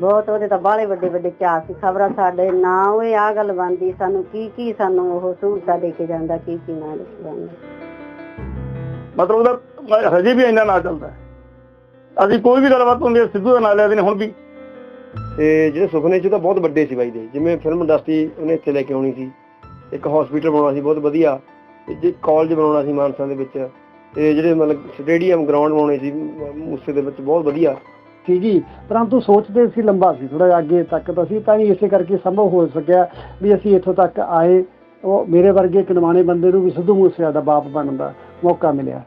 ਬਹੁਤ ਉਹਦੇ ਤਾਂ ਬਾਹਲੇ ਵੱਡੇ ਵੱਡੇ ਚਾਅ ਸੀ ਖਬਰਾਂ ਸਾਡੇ ਨਾ ਹੋਏ ਆ ਗੱਲ ਬੰਦੀ ਸਾਨੂੰ ਕੀ ਕੀ ਸਾਨੂੰ ਉਹ ਸਹੂਲਤਾਂ ਦੇ ਕੇ ਜਾਂਦਾ ਕੀ ਕੀ ਨਾ ਦੇ ਕੇ ਜਾਂਦਾ। ਮਤਲਬ ਉਹਦਾ ਹਜੇ ਵੀ ਇੰਨਾ ਨਾ ਚੱਲਦਾ। ਅਸੀਂ ਕੋਈ ਵੀ ਗੱਲਬਾਤ ਹੁੰਦੀ ਹੈ ਸਿੱਧੂ ਦਾ ਨਾਂ ਲਿਆ ਨੇ ਹੁਣ ਵੀ। ਤੇ ਜਿਹੜੇ ਸੁਪਨੇ ਸੀ ਉਹ ਤਾਂ ਬਹੁਤ ਵੱਡੇ ਸੀ ਬਾਈ ਦੇ। ਜਿਵੇਂ ਫਿਲਮ ਇੰਡਸਟਰੀ ਉਹਨੇ ਇੱਥੇ ਲੈ ਕੇ ਆਉਣੀ ਸੀ ਇੱਕ ਹਸਪੀਟਲ ਬਣਾਉਣਾ ਸੀ ਬਹੁਤ ਵਧੀਆ। ਤੇ ਜੇ ਕਾਲਜ ਬਣਾਉਣਾ ਸੀ ਮਾਨਸਾ ਦੇ ਵਿੱਚ ਤੇ ਜਿਹੜੇ ਮਤਲਬ ਸਟੇਡੀਅਮ ਗਰਾਊਂਡ ਬਣਾਉਣੇ ਸੀ ਮੂਸੇ ਦੇ ਵਿੱਚ ਬਹੁਤ ਵਧੀਆ। ਸੀ ਪਰੰਤੂ ਸੋਚਦੇ ਸੀ ਲੰਬਾ ਸੀ ਥੋੜਾ ਅੱਗੇ ਤੱਕ ਤਾਂ ਸੀ, ਤਾਂ ਹੀ ਇਸੇ ਕਰਕੇ ਸੰਭਵ ਹੋ ਸਕਿਆ ਵੀ ਅਸੀਂ ਇੱਥੋਂ ਤੱਕ ਆਏ। ਉਹ ਮੇਰੇ ਵਰਗੇ ਇੱਕ ਬੰਦੇ ਨੂੰ ਵੀ ਸਿੱਧੂ ਮੂਸੇਵਾਲਾ ਦਾ ਬਾਪ ਬਣਨ ਦਾ ਮੌਕਾ ਮਿਲਿਆ।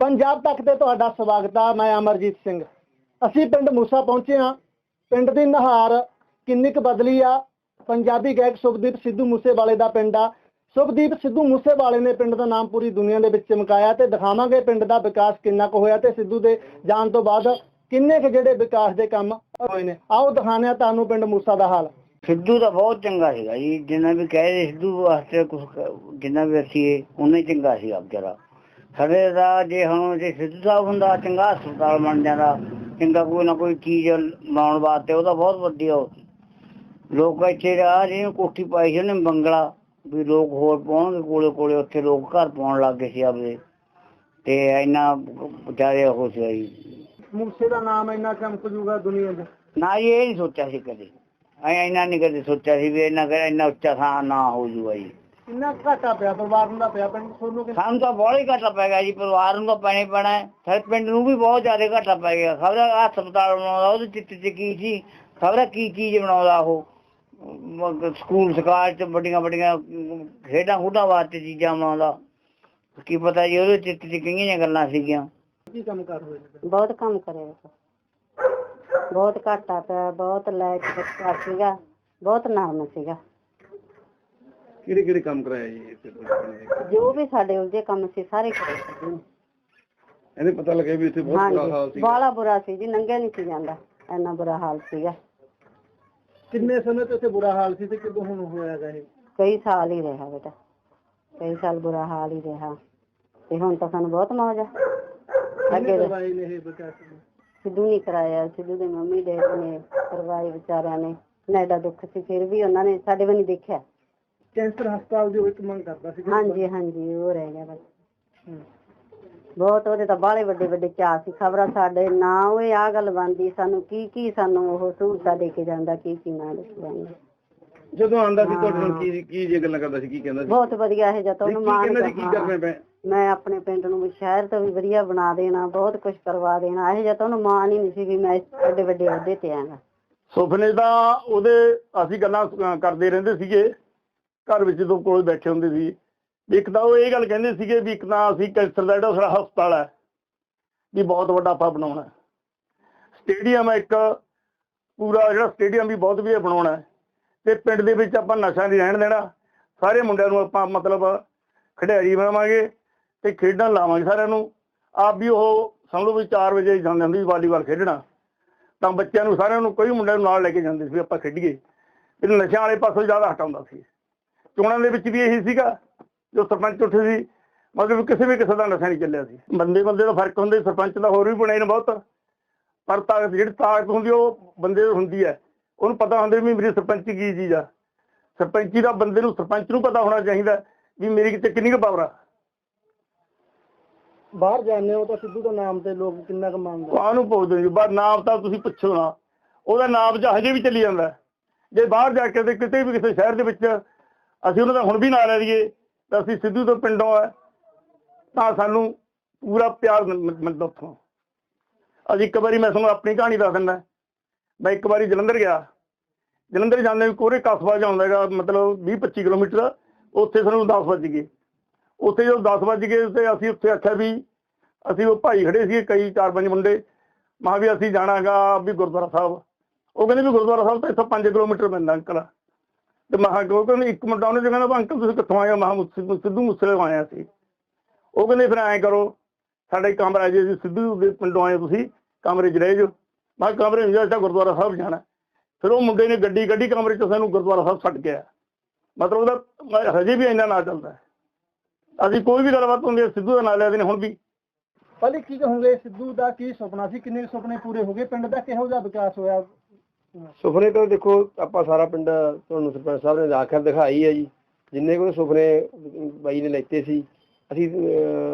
ਪੰਜਾਬ ਤੱਕ ਤੇ ਤੁਹਾਡਾ ਸਵਾਗਤ ਆ, ਮੈਂ ਅਮਰਜੀਤ ਸਿੰਘ। ਅਸੀਂ ਪਿੰਡ ਮੂਸਾ ਪਹੁੰਚੇ ਹਾਂ। ਪਿੰਡ ਦੀ ਨਹਾਰ ਕਿੰਨੀ ਕੁ ਬਦਲੀ ਆ। ਪੰਜਾਬੀ ਗਾਇਕ ਸੁਖਦੀਪ ਸਿੱਧੂ ਮੂਸੇਵਾਲੇ ਦਾ ਪਿੰਡ ਆ। ਸੁਖਦੀਪ ਸਿੱਧੂ ਮੂਸੇਵਾਲੇ ਨੇ ਪਿੰਡ ਦਾ ਨਾਮ ਪੂਰੀ ਦੁਨੀਆ ਦੇ ਵਿੱਚ ਚਮਕਾਇਆ ਤੇ ਦਿਖਾਵਾਂਗੇ ਪਿੰਡ ਦਾ ਵਿਕਾਸ ਕਿੰਨਾ ਕੁ ਹੋਇਆ ਤੇ ਸਿੱਧੂ ਦੇ ਜਾਣ ਤੋਂ ਬਾਅਦ ਕਿੰਨੇ ਕੁ ਜਿਹੜੇ ਵਿਕਾਸ ਦੇ ਕੰਮ ਹੋਏ ਨੇ? ਆਓ ਦਿਖਾਣੇ ਤੁਹਾਨੂੰ ਪਿੰਡ ਮੂਸਾ ਦਾ ਹਾਲ। ਸਿੱਧੂ ਤਾਂ ਬਹੁਤ ਚੰਗਾ ਸੀਗਾ ਜੀ। ਜਿੰਨਾ ਵੀ ਕਹੇ ਸਿੱਧੂ ਵਾਸਤੇ ਕੁਝ ਜਿੰਨਾ ਵੀ ਅਸੀਂ ਉਹਨੇ ਚੰਗਾ ਸੀਗਾ ਵਿਚਾਰਾ। ਸਾਡੇ ਦਾ ਜੇ ਹੁਣ ਜੇ ਸਿੱਧੂ ਸਾਹਿਬ ਹੁੰਦਾ, ਚੰਗਾ ਹਸਪਤਾਲ ਬਣ ਜਾਂਦਾ, ਚੰਗਾ ਕੋਈ ਨਾ ਕੋਈ ਚੀਜ਼ ਬਣਾਉਣ ਵਾਸਤੇ ਉਹਦਾ ਬਹੁਤ ਵੱਡੀ ਉਹ ਲੋਕ ਇੱਥੇ ਆ ਜਿਹਨੂੰ ਕੋਠੀ ਪਾਈ ਸੀ ਉਹਨੇ ਬੰਗਲਾ, ਵੀ ਲੋਕ ਹੋਰ ਪਾਉਣਗੇ ਕੋਲੇ ਕੋਲੇ, ਉੱਥੇ ਲੋਕ ਘਰ ਪਾਉਣ ਲੱਗ ਗਏ ਸੀ ਆਪਦੇ। ਤੇ ਇੰਨਾ ਵਿਚਾਰੇ ਉਹ ਸੀ ਜੀ ਮੂਸੇ ਦਾ ਨਾਮ ਇੰਨਾ ਚਮਕ ਜੂਗਾ ਦੁਨੀਆ 'ਚ ਨਾ ਜੀ ਇਹ ਨਹੀਂ ਸੋਚਿਆ ਸੀ ਕਦੇ ਐ ਇੰਨਾ ਨਹੀਂ ਕਦੇ ਸੋਚਿਆ ਸੀ ਵੀ ਇੰਨਾ ਕਰ ਇੰਨਾ ਉੱਚਾ ਥਾਂ ਨਾ ਹੋ ਜੂਗਾ ਜੀ ਕਿੰਨਾ ਕੁ ਘਾਟਾ ਪਿਆ ਪਰਿਵਾਰ ਨੂੰ ਦਾ ਪਿਆ ਪਿੰਡ ਤੁਹਾਨੂੰ ਕਿ ਸਾਨੂੰ ਤਾਂ ਬਹੁਤ ਹੀ ਘਾਟਾ ਪੈ ਗਿਆ ਜੀ ਪਰਿਵਾਰ ਨੂੰ ਤਾਂ ਪੈਣੇ ਪੈਣਾ ਹੈ ਸਾਡੇ ਪਿੰਡ ਨੂੰ ਵੀ ਬਹੁਤ ਜ਼ਿਆਦਾ ਘਾਟਾ ਪੈ ਗਿਆ ਖਬਰ ਹਸਪਤਾਲ ਬਣਾਉਂਦਾ ਉਹਦੇ ਚਿੱਤ ਚ ਕੀ ਸੀ ਖਬਰ ਕੀ ਚੀਜ਼ ਬਣਾਉਂਦਾ ਉਹ ਮ- ਸਕੂਲ ਸਕਾਲ ਚ ਵੱਡੀਆਂ ਵੱਡੀਆਂ ਖੇਡਾਂ ਖੂਡਾਂ ਵਾਸਤੇ ਚੀਜ਼ਾਂ ਬਣਾਉਂਦਾ ਕੀ ਪਤਾ ਜੀ ਉਹਦੇ ਚਿੱਤ ਚ ਕਿੰਨੀਆਂ ਜਿਹੀਆਂ ਗੱਲਾਂ ਸੀਗੀਆਂ ਕੀ ਕੰਮ ਕਰ ਹੋਏ ਨੇ ਬਹੁਤ ਕੰਮ ਕਰਿਆ ਬਹੁਤ ਘਾਟਾ ਪਿਆ ਬਹੁਤ ਲਾਇਕ ਬੱਚਾ ਸੀਗਾ ਬਹੁਤ ਨਾਮ ਸੀਗਾ। ਕਿਹੜੇ ਕਿਹੜੇ ਕੰਮ ਕਰਾਇਆ ਜੀ ਇੱਥੇ ਜੋ ਵੀ ਸਾਡੇ ਉਲਝੇ ਕੰਮ ਸੀ ਸਾਰੇ ਕਰੇ ਸੀ ਜੀ। ਇਹਨੇ ਪਤਾ ਲੱਗਿਆ ਵੀ ਇੱਥੇ ਹਾਂਜੀ ਬਾਲਾ ਬੁਰਾ ਸੀ ਜੀ ਨੰਗੇ ਨਹੀਂ ਸੀ ਜਾਂਦਾ ਇੰਨਾ ਬੁਰਾ ਹਾਲ ਸੀਗਾ। ਕਿੰਨੇ ਸਮੇਂ ਤੋਂ ਇੱਥੇ ਬੁਰਾ ਹਾਲ ਸੀ ਤੇ ਕਿਦੋਂ ਹੁਣ ਹੋਇਆਗਾ ਇਹ? ਕਈ ਸਾਲ ਹੀ ਰਿਹਾ ਬੇਟਾ ਕਈ ਸਾਲ ਬੁਰਾ ਹਾਲ ਹੀ ਰਿਹਾ। ਤੇ ਹੁਣ ਤਾਂ ਸਾਨੂੰ ਬਹੁਤ ਮੌਜ ਆ। ਅੱਗੇ ਤਾਂ ਨੇ ਇਹ ਨੂੰ ਸਿੱਧੂ ਨਹੀਂ ਕਰਾਇਆ ਸਿੱਧੂ ਦੇ ਮੰਮੀ ਡੈਡੀ ਨੇ ਕਰਵਾਏ ਵਿਚਾਰਿਆਂ ਨੇ। ਨੈਡਾ ਦੁੱਖ ਸੀ ਫਿਰ ਵੀ ਉਹਨਾਂ ਨੇ ਸਾਡੇ ਵੱਲ ਨਹੀਂ ਦੇਖਿਆ। ਕੈਂਸਰ ਹਸਪਤਾਲ ਦੀ ਉਹ ਇੱਕ ਮੰਗ ਕਰਦਾ ਸੀ ਹਾਂਜੀ ਹਾਂਜੀ ਉਹ ਰਹਿ ਗਿਆ ਬਸ। ਬਹੁਤ ਉਹਦੇ ਤਾਂ ਬਾਹਲੇ ਵੱਡੇ ਵੱਡੇ ਚਾਅ ਸੀ ਖਬਰਾਂ ਸਾਡੇ ਨਾ ਹੋਏ ਆ ਗੱਲ ਬੰਦੀ ਸਾਨੂੰ ਕੀ ਕੀ ਸਾਨੂੰ ਉਹ ਸਹੂਲਤਾਂ ਦੇ ਕੇ ਜਾਂਦਾ ਕੀ ਕੀ ਨਾ ਦੇ ਕੇ ਜਾਂਦਾ। ਜਦੋਂ ਆਂਦਾ ਸੀ ਤੁਹਾਡੇ ਨਾਲ ਕੀ ਕੀ ਜੇ ਗੱਲਾਂ ਕਰਦਾ ਸੀ ਕੀ ਕਹਿੰਦਾ ਸੀ? ਬਹੁਤ ਵਧੀਆ ਇਹ ਜਦ ਉਹਨੂੰ ਕੀ ਮਾਣ ਕਹਿੰਦਾ ਸੀ ਕੀ ਕਰਨਾ ਪੈ ਮੈਂ ਆਪਣੇ ਪਿੰਡ ਨੂੰ ਵੀ ਸ਼ਹਿਰ ਤੋਂ ਵੀ ਵਧੀਆ ਬਣਾ ਦੇਣਾ ਬਹੁਤ ਕੁਝ ਕਰਵਾ ਦੇਣਾ। ਇਹ ਜਦ ਉਹਨੂੰ ਮਾਣ ਹੀ ਨਹੀਂ ਸੀ ਵੀ ਮੈਂ ਵੱਡੇ ਵੱਡੇ ਅਹੁਦੇ ਤੇ ਆਂਗਾ ਸੁਪਨੇ ਦਾ ਉਹਦੇ ਅਸੀਂ ਗੱਲਾਂ ਅਹ, ਕਰਦੇ ਰਹਿੰਦੇ ਸੀਗੇ। ਘਰ ਵਿੱਚ ਜਦੋਂ ਕੋਲ ਬੈਠੇ ਹੁੰਦੇ ਸੀ। ਵੀ ਇੱਕ ਤਾਂ ਉਹ ਇਹ ਗੱਲ ਕਹਿੰਦੇ ਸੀਗੇ ਵੀ ਇੱਕ ਤਾਂ ਅਸੀਂ ਕੈਂਸਰ ਦਾ ਜਿਹੜਾ ਸਾਡਾ ਹਸਪਤਾਲ ਹੈ ਵੀ ਬਹੁਤ ਵੱਡਾ ਆਪਾਂ ਬਣਾਉਣਾ ਹੈ। ਸਟੇਡੀਅਮ ਇੱਕ ਪੂਰਾ ਜਿਹੜਾ ਸਟੇਡੀਅਮ ਵੀ ਬਹੁਤ ਵਧੀਆ ਬਣਾਉਣਾ ਹੈ। ਤੇ ਪਿੰਡ ਦੇ ਵਿੱਚ ਆਪਾਂ ਨਸ਼ਾ ਨਹੀਂ ਰਹਿਣ ਦੇਣਾ। ਸਾਰੇ ਮੁੰਡਿਆਂ ਨੂੰ ਆਪਾਂ ਮਤਲਬ ਖਿਡਾਰੀ ਬਣਾਵਾਂਗੇ। ਤੇ ਖੇਡਣ ਲਾਵਾਂਗੇ ਸਾਰਿਆਂ ਨੂੰ। ਆਪ ਵੀ ਉਹ ਸਮਝ ਲਓ ਵੀ 4 ਵਜੇ ਜਾਂਦੇ ਹੁੰਦੇ ਸੀ ਵਾਲੀਬਾਲ ਖੇਡਣਾ। ਤਾਂ ਬੱਚਿਆਂ ਨੂੰ ਸਾਰਿਆਂ ਨੂੰ ਕੋਈ ਮੁੰਡਿਆਂ ਨੂੰ ਨਾਲ ਲੈ ਕੇ ਜਾਂਦੇ ਸੀ ਵੀ ਆਪਾਂ ਖੇਡੀਏ। ਇਹ ਨਸ਼ਿਆਂ ਵਾਲੇ ਪਾਸੋਂ ਜ਼ਿਆਦਾ ਹਟਾਉਂਦਾ ਸੀ। ਚੋਣਾਂ ਦੇ ਵਿੱਚ ਵੀ ਇਹੀ ਸੀਗਾ ਜੋ ਸਰਪੰਚ ਉੱਠੇ ਸੀ। ਮਤਲਬ ਕਿਸੇ ਵੀ ਕਿਸੇ ਦਾ ਨਸ਼ਾ ਨਹੀਂ ਚੱਲਿਆ ਸੀ। ਬੰਦੇ ਬੰਦੇ ਦਾ ਫ਼ਰਕ ਹੁੰਦਾ ਸੀ, ਸਰਪੰਚ ਦਾ ਹੋਰ ਵੀ ਬਣੇ ਨੇ ਬਹੁਤ। ਪਰ ਤਾਕਤ ਜਿਹੜੀ ਤਾਕਤ ਹੁੰਦੀ ਉਹ ਬੰਦੇ ਨੂੰ ਹੁੰਦੀ ਹੈ ਉਹਨੂੰ ਪਤਾ ਹੁੰਦਾ ਵੀ ਮੇਰੀ ਸਰਪੰਚੀ ਕੀ ਚੀਜ਼ ਆ। ਸਰਪੰਚੀ ਦਾ ਬੰਦੇ ਨੂੰ ਸਰਪੰਚ ਨੂੰ ਪਤਾ ਹੋਣਾ ਚਾਹੀਦਾ ਵੀ ਮੇਰੀ ਕਿਤੇ ਕਿੰਨੀ ਕੁ ਪਾਵਰ ਆ। ਬਾਹਰ ਜਾਂਦੇ ਹੋ ਤਾਂ ਸਿੱਧੂ ਦਾ ਨਾਮ ਤੇ ਲੋਕ ਕਿੰਨਾ ਕੁ ਮੰਨਦੇ ਕਾਹਨੂੰ ਪੁੱਛਦੇ ਜੀ? ਬਾਹਰ ਨਾਮ ਤਾਂ ਤੁਸੀਂ ਪੁੱਛੋ ਨਾ। ਉਹਦਾ ਨਾਮ ਜਾਂ ਹਜੇ ਵੀ ਚੱਲੀ ਜਾਂਦਾ। ਹੈ। ਜੇ ਬਾਹਰ ਜਾ ਕੇ ਤੇ ਕਿਤੇ ਵੀ ਕਿਸੇ ਸ਼ਹਿਰ ਦੇ ਵਿੱਚ ਅਸੀਂ ਉਹਨਾਂ ਦਾ ਹੁਣ ਵੀ ਨਾਂ ਲੈ ਲਈਏ, ਤਾਂ ਅਸੀਂ ਸਿੱਧੂ ਤੋਂ ਪਿੰਡੋਂ ਆ, ਤਾਂ ਸਾਨੂੰ ਪੂਰਾ ਪਿਆਰ ਮਿਲ- ਮਿਲ- ਮਿਲਦਾ ਉੱਥੋਂ। ਅਸੀਂ ਇੱਕ ਵਾਰੀ ਮੈਂ ਤੁਹਾਨੂੰ ਆਪਣੀ ਕਹਾਣੀ ਦੱਸ ਦਿੰਦਾ। ਮੈਂ ਇੱਕ ਵਾਰੀ ਜਲੰਧਰ ਗਿਆ। ਜਲੰਧਰ ਜਾਂਦੇ ਵੀ ਕੋਰੇ ਕਸਬਾ ਜਾਂਦਾ ਹੈਗਾ, ਮਤਲਬ 20 25 ਕਿਲੋਮੀਟਰ, ਉੱਥੇ ਸਾਨੂੰ 10 ਵੱਜ ਗਏ। ਉੱਥੇ ਜਦੋਂ 10 ਵੱਜ ਗਏ ਤੇ ਅਸੀਂ ਉੱਥੇ ਆਖਿਆ ਵੀ ਅਸੀਂ ਉਹ ਭਾਈ ਖੜੇ ਸੀ ਕਈ ਚਾਰ ਪੰਜ ਮੁੰਡੇ। ਮਹਾਂ ਵੀ ਅਸੀਂ ਜਾਣਾਗਾ ਵੀ ਗੁਰਦੁਆਰਾ ਸਾਹਿਬ। ਉਹ ਕਹਿੰਦੇ ਵੀ ਗੁਰਦੁਆਰਾ ਸਾਹਿਬ ਤਾਂ ਇੱਥੋਂ 5 ਕਿਲੋਮੀਟਰ ਪੈਂਦਾ ਅੰਕਲ। ਤੇ ਮਹਾਂ ਕਿਹਾ ਕਹਿੰਦੇ ਇੱਕ ਮੁੰਡਾ ਉਹਨੇ ਕਹਿੰਦਾ ਅੰਕਲ ਤੁਸੀਂ ਕਿੱਥੋਂ ਆਏ ਹੋ? ਮਹਾਂ ਸਿੱਧੂ ਮੁਸਲੇ ਆਇਆ ਸੀ ਉਹ ਕਹਿੰਦੇ ਫਿਰ ਐਂ ਕਰੋ, ਸਾਡੇ ਇੱਕ ਕਮਰਾ ਜੇ ਸਿੱਧੂ ਦੇ ਪਿੰਡੋਂ ਆਏ ਹੋ ਤੁਸੀਂ, ਕਮਰੇ 'ਚ ਰਹਿ ਜਾਓ। ਮੈਂ ਕਮਰੇ ਵਿੱਚ ਜਾ ਗੁਰਦੁਆਰਾ ਸਾਹਿਬ ਜਾਣਾ। ਫਿਰ ਉਹ ਮੁੰਡੇ ਨੇ ਗੱਡੀ ਗੱਡੀ ਕਮਰੇ 'ਚ, ਸਾਨੂੰ ਗੁਰਦੁਆਰਾ ਸਾਹਿਬ ਛੱਡ ਗਿਆ ਮਤਲਬ ਉਹਦਾ, ਹਜੇ ਵੀ ਇੰਨਾ ਨਾ ਚੱਲਦਾ। ਅਸੀਂ ਕੋਈ ਵੀ ਗੱਲਬਾਤ ਹੁੰਦੀ ਹੈ ਸਿੱਧੂ ਦਾ ਨਾਂ ਲਿਆ ਦੇ ਨੇ ਹੁਣ ਵੀ। ਪਹਿਲੇ ਕੀ ਕਹੋਗੇ ਸਿੱਧੂ ਦਾ ਕੀ ਸੁਪਨਾ ਸੀ ਕਿੰਨੇ ਕੁ ਸੁਪਨੇ ਪੂਰੇ ਹੋ ਗਏ ਪਿੰਡ ਦਾ ਕਿਹੋ ਜਿਹਾ ਵਿਕਾਸ ਹੋਇਆ? ਸੁਪਨੇ ਤਾਂ ਦੇਖੋ ਆਪਾਂ ਸਾਰਾ ਪਿੰਡ ਤੁਹਾਨੂੰ ਸਰਪੰਚ ਸਾਹਿਬ ਨੇ ਆਖਰ ਦਿਖਾਈ ਹੈ ਜੀ। ਜਿੰਨੇ ਕੋਈ ਸੁਪਨੇ ਬਾਈ ਨੇ ਲੈਤੇ ਸੀ ਅਸੀਂ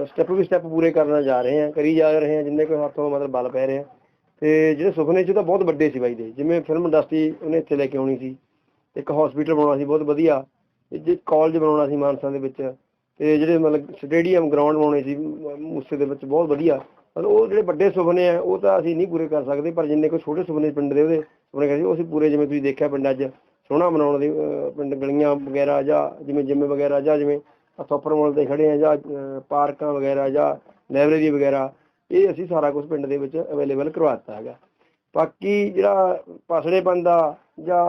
ਸਟੈਪ ਵੀ ਸਟੈਪ ਪੂਰੇ ਕਰਨਾ ਜਾ ਰਹੇ ਹਾਂ ਕਰੀ ਜਾ ਰਹੇ ਹਾਂ ਜਿੰਨੇ ਕੋਈ ਹੱਥੋਂ ਮਤਲਬ ਬਲ ਪੈ ਰਿਹਾ ਤੇ ਜਿਹੜੇ ਸੁਪਨੇ ਸੀ ਤਾਂ ਬਹੁਤ ਵੱਡੇ ਸੀ ਬਾਈ ਦੇ। ਜਿਵੇਂ ਫਿਲਮ ਇੰਡਸਟਰੀ ਉਹਨੇ ਇੱਥੇ ਲੈ ਕੇ ਆਉਣੀ ਸੀ ਇੱਕ ਹਸਪੀਟਲ ਬਣਾਉਣਾ ਸੀ ਬਹੁਤ ਵਧੀਆ। ਤੇ ਜੇ ਕਾਲਜ ਬਣਾਉਣਾ ਸੀ ਮਾਨਸਾ ਦੇ ਵਿੱਚ ਤੇ ਜਿਹੜੇ ਮਤਲਬ ਸਟੇਡੀਅਮ ਗਰਾਊਂਡ ਬਣਾਉਣੇ ਸੀ, ਮੂਸੇ ਦੇ ਵਿੱਚ ਬਹੁਤ ਵਧੀਆ। ਪਰ ਉਹ ਜਿਹੜੇ ਵੱਡੇ ਸੁਪਨੇ ਆ, ਉਹ ਤਾਂ ਅਸੀਂ ਨਹੀਂ ਪੂਰੇ ਕਰ ਸਕਦੇ, ਪਰ ਜਿੰਨੇ ਕੋਈ ਛੋਟੇ ਸੁਪਨੇ ਪਿੰਡ ਦੇ ਉਹਦੇ, ਸੁਪਨੇ ਕਰੇ ਉਹ ਅਸੀਂ ਪੂਰੇ ਜਿਵੇਂ ਤੁਸੀਂ ਦੇਖਿਆ ਪਿੰਡ ਅੱਜ, ਸੋਹਣਾ ਬਣਾਉਣ ਦੇ ਪਿੰਡ ਗਲੀਆਂ ਵਗੈਰਾ ਜਾਂ ਜਿਵੇਂ ਜਿੰਮ ਵਗੈਰਾ ਜਾਂ ਜਿਵੇਂ ਥੋਪਰ ਮੋਲ ਤੇ ਖੜੇ ਆ ਜਾਂ ਪਾਰਕਾਂ ਵਗੈਰਾ ਜਾਂ ਲਾਇਬ੍ਰੇਰੀ ਵਗੈਰਾ, ਇਹ ਅਸੀਂ ਸਾਰਾ ਕੁਝ ਪਿੰਡ ਦੇ ਵਿੱਚ ਅਵੇਲੇਬਲ ਕਰਵਾਤਾ ਹੈਗਾ। ਬਾਕੀ ਜਿਹੜਾ ਪਾਸੜੇਪਨ ਦਾ ਜਾਂ